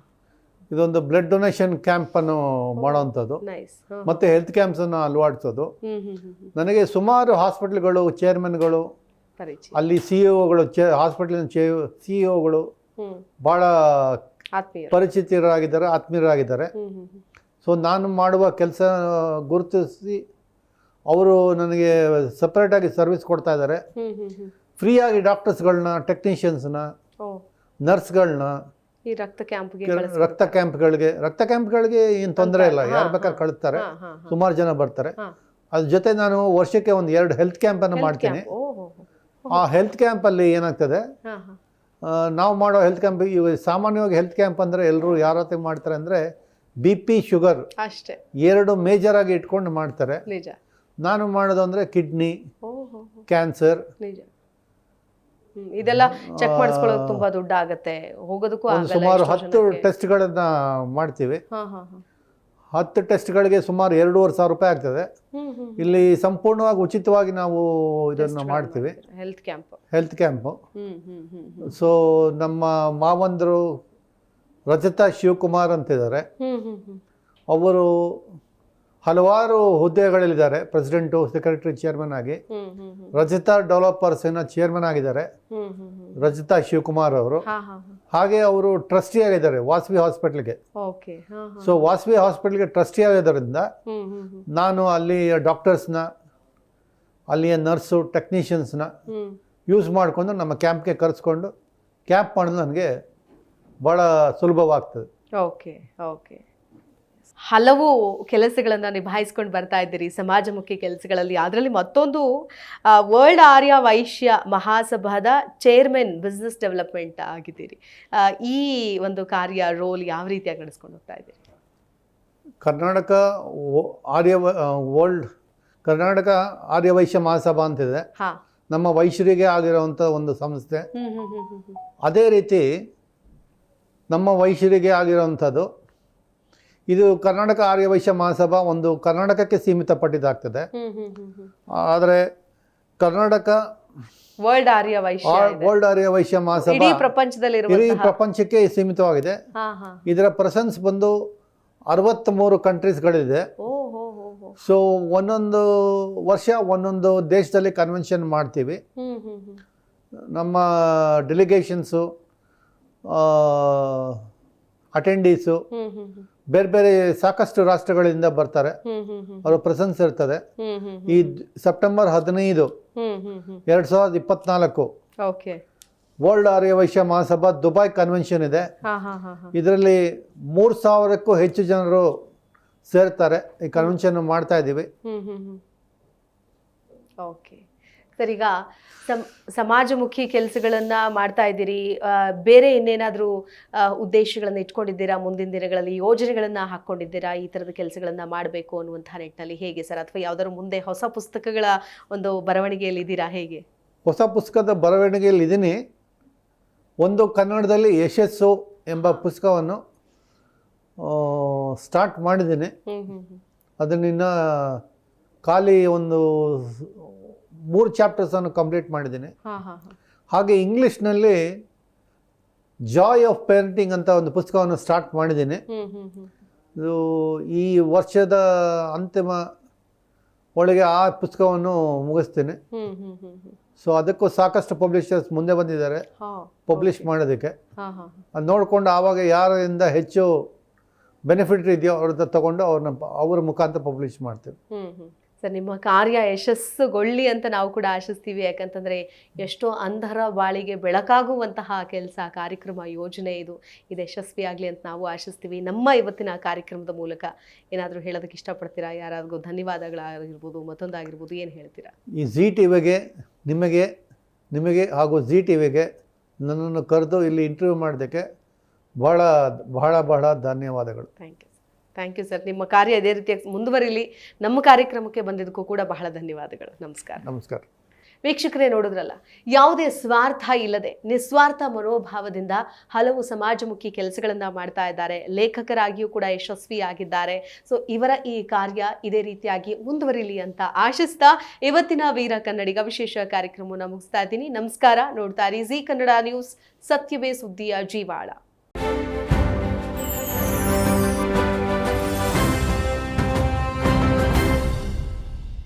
ಇದೊಂದು ಬ್ಲಡ್ ಡೊನೇಷನ್ ಕ್ಯಾಂಪ್ ಅನ್ನು ನೈಸ್ ಮತ್ತೆ ಮತ್ತು ಹೆಲ್ತ್ ಕ್ಯಾಂಪ್ಸ್ ಅನ್ನು ಹ್ಮ್ ನನಗೆ ಸುಮಾರು ಹಾಸ್ಪಿಟ್ಲ್ಗಳು ಚೇರ್ಮನ್ಗಳು ಅಲ್ಲಿ ಸಿ ಒಗಳು ಚೇ ಸಿ ಒಗಳು ಆತ್ಮೀಯ ಪರಿಚಿತರಾಗಿದ್ದಾರೆ ಆತ್ಮೀಯರಾಗಿದ್ದಾರೆ. ಸೊ ನಾನು ಮಾಡುವ ಕೆಲಸ ಗುರುತಿಸಿ ಅವರು ನನಗೆ ಸಪ್ರೇಟಾಗಿ ಸರ್ವಿಸ್ ಕೊಡ್ತಾ ಇದ್ದಾರೆ. ಫ್ರೀಯಾಗಿ ಡಾಕ್ಟರ್ಸ್ಗಳನ್ನ ಟೆಕ್ನಿಷಿಯನ್ಸ್ನ ನರ್ಸ್ಗಳನ್ನ ಈ ರಕ್ತ ಕ್ಯಾಂಪ್ಗೆ ರಕ್ತ ಕ್ಯಾಂಪ್ಗಳಿಗೆ ರಕ್ತ ಕ್ಯಾಂಪ್ಗಳಿಗೆ ಏನು ತೊಂದರೆ ಇಲ್ಲ. ಯಾರು. ಬೇಕಾದ್ರೆ ಕಳಿಸ್ತಾರೆ ಸುಮಾರು ಜನ ಬರ್ತಾರೆ. ಅದ್ರ ಜೊತೆ ನಾನು ವರ್ಷಕ್ಕೆ ಒಂದು ಎರಡು ಹೆಲ್ತ್ ಕ್ಯಾಂಪನ್ನು ಮಾಡ್ತೀನಿ. ಆ ಹೆಲ್ತ್ ಕ್ಯಾಂಪಲ್ಲಿ ಏನಾಗ್ತದೆ? ನಾವು ಮಾಡೋ ಹೆಲ್ತ್ ಕ್ಯಾಂಪ್ ಇವಾಗ ಸಾಮಾನ್ಯವಾಗಿ ಹೆಲ್ತ್ ಕ್ಯಾಂಪ್ ಅಂದರೆ ಎಲ್ಲರೂ ಯಾರ ಮಾಡ್ತಾರೆ ಅಂದರೆ ಬಿ ಪಿ ಶುಗರ್ ಅಷ್ಟೇ. ಎರಡು ಮೇಜರ್ ಆಗಿ ಇಟ್ಕೊಂಡು ಮಾಡ್ತಾರೆ. ನಾನು ಮಾಡೋದು ಅಂದರೆ ಕಿಡ್ನಿ ಕ್ಯಾನ್ಸರ್ ಇದೆಲ್ಲ ಚೆಕ್ ಮಾಡಿಸ್ಕೊಳ್ಳೋದು ತುಂಬಾ ದುಡ್ಡು ಆಗುತ್ತೆ. ಹೋಗೋದಕ್ಕೂ ಒಂದು ಸುಮಾರು ಹತ್ತು. ಟೆಸ್ಟ್ಗಳನ್ನು ಮಾಡ್ತೀವಿ. ಹತ್ತು ಟೆಸ್ಟ್ಗಳಿಗೆ ಸುಮಾರು ಎರಡೂವರೆ ಸಾವಿರ ರೂಪಾಯಿ ಆಗ್ತದೆ. ಇಲ್ಲಿ ಸಂಪೂರ್ಣವಾಗಿ ಉಚಿತವಾಗಿ ನಾವು ಇದನ್ನು ಮಾಡ್ತೀವಿ. Health camp health camp so ನಮ್ಮ ಮಾವಂದರು ರಜತಾ ಶಿವಕುಮಾರ್ ಅಂತಿದ್ದಾರೆ. ಅವರು ಹಲವಾರು ಹುದ್ದೆಗಳಲ್ಲಿದ್ದಾರೆ ಪ್ರೆಸಿಡೆಂಟು ಸೆಕ್ರೆಟರಿ ಚೇರ್ಮನ್ ಆಗಿ. ರಜಿತಾ ಡೆವಲಪರ್ಸ್ ಏನ ಚೇರ್ಮನ್ ಆಗಿದ್ದಾರೆ. ರಜಿತಾ ಶಿವಕುಮಾರ್ ಅವರು. ಹಾಗೆ ಅವರು ಟ್ರಸ್ಟಿ ಆಗಿದ್ದಾರೆ ವಾಸವಿ ಹಾಸ್ಪಿಟಲ್ಗೆ ಸೊ ವಾಸವಿ ಹಾಸ್ಪಿಟಲ್ಗೆ ಟ್ರಸ್ಟಿ ಆಗಿದ್ದರಿಂದ ನಾನು ಅಲ್ಲಿ ಡಾಕ್ಟರ್ಸ್ನ ಅಲ್ಲಿಯ ನರ್ಸು ಟೆಕ್ನಿಷಿಯನ್ಸ್ನ ಯೂಸ್ ಮಾಡಿಕೊಂಡು ನಮ್ಮ ಕ್ಯಾಂಪ್ಗೆ ಕರೆಸ್ಕೊಂಡು ಕ್ಯಾಂಪ್ ಮಾಡೋದು ನನಗೆ ಭಾಳ ಸುಲಭವಾಗ್ತದೆ. ಓಕೆ ಓಕೆ ಹಲವು ಕೆಲಸಗಳನ್ನು ನಿಭಾಯಿಸ್ಕೊಂಡು ಬರ್ತಾ ಇದ್ದೀರಿ. ಸಮಾಜಮುಖಿ ಕೆಲಸಗಳಲ್ಲಿ. ಅದರಲ್ಲಿ ಮತ್ತೊಂದು ವರ್ಲ್ಡ್ ಆರ್ಯ ವೈಶ್ಯ ಮಹಾಸಭಾದ ಚೇರ್ಮನ್ ಬಿಸ್ನೆಸ್ ಡೆವಲಪ್ಮೆಂಟ್ ಆಗಿದ್ದೀರಿ. ಈ ಒಂದು ಕಾರ್ಯ ರೋಲ್ ಯಾವ ರೀತಿಯಾಗಿ ನಡೆಸ್ಕೊಂಡು ಹೋಗ್ತಾ ಇದ್ದೀರಿ? ಕರ್ನಾಟಕ ಆರ್ಯ ವರ್ಲ್ಡ್ ಕರ್ನಾಟಕ ಆರ್ಯ ವೈಶ್ಯ ಮಹಾಸಭಾ ಅಂತಿದೆ. ಹಾ. ನಮ್ಮ ವೈಶ್ಯರಿಗೆ ಆಗಿರೋವಂಥ ಒಂದು ಸಂಸ್ಥೆ. ಅದೇ ರೀತಿ ನಮ್ಮ ವೈಶ್ಯರಿಗೆ ಆಗಿರೋವಂಥದ್ದು ಇದು ಕರ್ನಾಟಕ ಆರ್ಯವೈಶ್ಯ ಮಹಾಸಭಾ ಒಂದು ಕರ್ನಾಟಕಕ್ಕೆ ಸೀಮಿತಪಟ್ಟಿದ್ದಾಗ್ತದೆ ಹ್ಮ್ ಹ್ಮ್ ಆದರೆ ಕರ್ನಾಟಕ ವರ್ಲ್ಡ್ ಆರ್ಯ ವೈಶ್ಯ. ವರ್ಲ್ಡ್ ಆರ್ಯವೈಶ್ಯ ಇಡೀ ಮಹಾಸಭಾ ಇಡೀ ಪ್ರಪಂಚದಲ್ಲಿರುವಂತಹ ಪ್ರಪಂಚಕ್ಕೆ ಸೀಮಿತವಾಗಿದೆ. ಇದರ ಪ್ರೆಸೆನ್ಸ್ ಬಂದು ಅರವತ್ತ್ಮೂರು ಕಂಟ್ರೀಸ್ಗಳಿದೆ ಸೊ ಒಂದೊಂದು ವರ್ಷ ಒಂದೊಂದು ದೇಶದಲ್ಲಿ ಕನ್ವೆನ್ಷನ್ ಮಾಡ್ತೀವಿ. ನಮ್ಮ ಡೆಲಿಗೇಷನ್ಸು ಅಟೆಂಡೀಸು ಬೇರೆ ಬೇರೆ ಸಾಕಷ್ಟು ರಾಷ್ಟ್ರಗಳಿಂದ ಬರ್ತಾರೆ. ಅವರ ಪ್ರೆಸೆನ್ಸ್ ಇರ್ತದೆ. ಈ ಸೆಪ್ಟೆಂಬರ್ ಹದಿನೈದು ಎರಡ್ ಸಾವಿರದ ಇಪ್ಪತ್ನಾಲ್ಕು okay. World Arya Vaishya Mahasabha Dubai convention ಇದೆ. ಇದರಲ್ಲಿ ಮೂರು ಸಾವಿರಕ್ಕೂ ಹೆಚ್ಚು ಜನರು ಸೇರ್ತಾರೆ. ಈ ಕನ್ವೆನ್ಷನ್ ಮಾಡ್ತಾ ಇದ್ದೀವಿ ಓಕೆ. ಸರ್ ಈಗ ಸಮ್ ಸಮಾಜಮುಖಿ ಕೆಲಸಗಳನ್ನು ಮಾಡ್ತಾ ಇದ್ದೀರಿ. ಬೇರೆ ಇನ್ನೇನಾದರೂ ಉದ್ದೇಶಗಳನ್ನು ಇಟ್ಕೊಂಡಿದ್ದೀರಾ? ಮುಂದಿನ ದಿನಗಳಲ್ಲಿ ಯೋಜನೆಗಳನ್ನು ಹಾಕ್ಕೊಂಡಿದ್ದೀರಾ? ಈ ಥರದ ಕೆಲಸಗಳನ್ನು ಮಾಡಬೇಕು ಅನ್ನುವಂಥ ನಿಟ್ಟಿನಲ್ಲಿ ಹೇಗೆ ಸರ್? ಅಥವಾ ಯಾವ್ದಾದ್ರು ಮುಂದೆ ಹೊಸ ಪುಸ್ತಕಗಳ ಒಂದು ಬರವಣಿಗೆಯಲ್ಲಿ ಇದ್ದೀರಾ? ಹೇಗೆ? ಹೊಸ ಪುಸ್ತಕದ ಬರವಣಿಗೆಯಲ್ಲಿ ಇದ್ದೀನಿ. ಒಂದು ಕನ್ನಡದಲ್ಲಿ ಯಶಸ್ಸು ಎಂಬ ಪುಸ್ತಕವನ್ನು ಸ್ಟಾರ್ಟ್ ಮಾಡಿದ್ದೀನಿ. ಅದನ್ನಿನ್ನ ಖಾಲಿ ಒಂದು ಮೂರು ಚಾಪ್ಟರ್ಸನ್ನು ಕಂಪ್ಲೀಟ್ ಮಾಡಿದ್ದೀನಿ. ಹಾಗೆ ಇಂಗ್ಲೀಷ್ನಲ್ಲಿ ಜಾಯ್ ಆಫ್ ಪೇರೆಂಟಿಂಗ್ ಅಂತ ಒಂದು ಪುಸ್ತಕವನ್ನು ಸ್ಟಾರ್ಟ್ ಮಾಡಿದ್ದೀನಿ. ಇದು ಈ ವರ್ಷದ ಅಂತಿಮ ಒಳಗೆ ಆ ಪುಸ್ತಕವನ್ನು ಮುಗಿಸ್ತೀನಿ. ಸೊ ಅದಕ್ಕೂ ಸಾಕಷ್ಟು ಪಬ್ಲಿಷರ್ಸ್ ಮುಂದೆ ಬಂದಿದ್ದಾರೆ. ಪಬ್ಲಿಷ್ ಮಾಡೋದಕ್ಕೆ. ಅದು ನೋಡಿಕೊಂಡು ಆವಾಗ ಯಾರಿಂದ ಹೆಚ್ಚು ಬೆನಿಫಿಟ್ ಇದೆಯೋ ಅವ್ರದ್ದು ತಗೊಂಡು ಅವ್ರನ್ನ ಅವ್ರ ಮುಖಾಂತರ ಪಬ್ಲಿಷ್ ಮಾಡ್ತೀವಿ ಸರ್ ನಿಮ್ಮ ಕಾರ್ಯ ಯಶಸ್ಸುಗೊಳ್ಳಿ ಅಂತ ನಾವು ಕೂಡ ಆಶಿಸ್ತೀವಿ. ಯಾಕಂತಂದರೆ ಎಷ್ಟೋ ಅಂಧರ ಬಾಳಿಗೆ ಬೆಳಕಾಗುವಂತಹ ಕೆಲಸ ಕಾರ್ಯಕ್ರಮ ಯೋಜನೆ ಇದು. ಇದು ಯಶಸ್ವಿಯಾಗಲಿ ಅಂತ ನಾವು ಆಶಿಸ್ತೀವಿ. ನಮ್ಮ ಇವತ್ತಿನ ಕಾರ್ಯಕ್ರಮದ ಮೂಲಕ ಏನಾದರೂ ಹೇಳೋದಕ್ಕೆ ಇಷ್ಟಪಡ್ತೀರಾ? ಯಾರಾದ್ರೂ ಧನ್ಯವಾದಗಳಾಗಿರ್ಬೋದು ಮತ್ತೊಂದಾಗಿರ್ಬೋದು ಏನು ಹೇಳ್ತೀರಾ? ಈ ಜಿ ಟಿ ವಿಗೆ ನಿಮಗೆ ನಿಮಗೆ ಹಾಗೂ ಜಿ ಟಿ ವಿಗೆ ನನ್ನನ್ನು ಕರೆದು ಇಲ್ಲಿ ಇಂಟರ್ವ್ಯೂ ಮಾಡೋದಕ್ಕೆ ಬಹಳ ಬಹಳ ಬಹಳ ಧನ್ಯವಾದಗಳು. Thank you thank you sir ನಿಮ್ಮ ಕಾರ್ಯ ಇದೇ ರೀತಿಯಾಗಿ ಮುಂದುವರಿಲಿ. ನಮ್ಮ ಕಾರ್ಯಕ್ರಮಕ್ಕೆ ಬಂದಿದ್ದಕ್ಕೂ ಕೂಡ ಬಹಳ ಧನ್ಯವಾದಗಳು. ನಮಸ್ಕಾರ. ನಮಸ್ಕಾರ. ವೀಕ್ಷಕರೇ ನೋಡಿದ್ರಲ್ಲ ಯಾವುದೇ ಸ್ವಾರ್ಥ ಇಲ್ಲದೆ ನಿಸ್ವಾರ್ಥ ಮನೋಭಾವದಿಂದ ಹಲವು ಸಮಾಜಮುಖಿ ಕೆಲಸಗಳನ್ನು ಮಾಡ್ತಾ ಇದ್ದಾರೆ. ಲೇಖಕರಾಗಿಯೂ ಕೂಡ ಯಶಸ್ವಿಯಾಗಿದ್ದಾರೆ. ಸೊ ಇವರ ಈ ಕಾರ್ಯ ಇದೇ ರೀತಿಯಾಗಿ ಮುಂದುವರಿಲಿ ಅಂತ ಆಶಿಸ್ತಾ ಇವತ್ತಿನ ವೀರ ಕನ್ನಡಿಗ ವಿಶೇಷ ಕಾರ್ಯಕ್ರಮವನ್ನು ಮುಗಿಸ್ತಾ ಇದ್ದೀನಿ. ನಮಸ್ಕಾರ. ನೋಡ್ತಾ ಇರಿ. ಜಿ ಕನ್ನಡ ನ್ಯೂಸ್ ಸತ್ಯವೇ ಸುದ್ದಿಯ ಜೀವಾಳ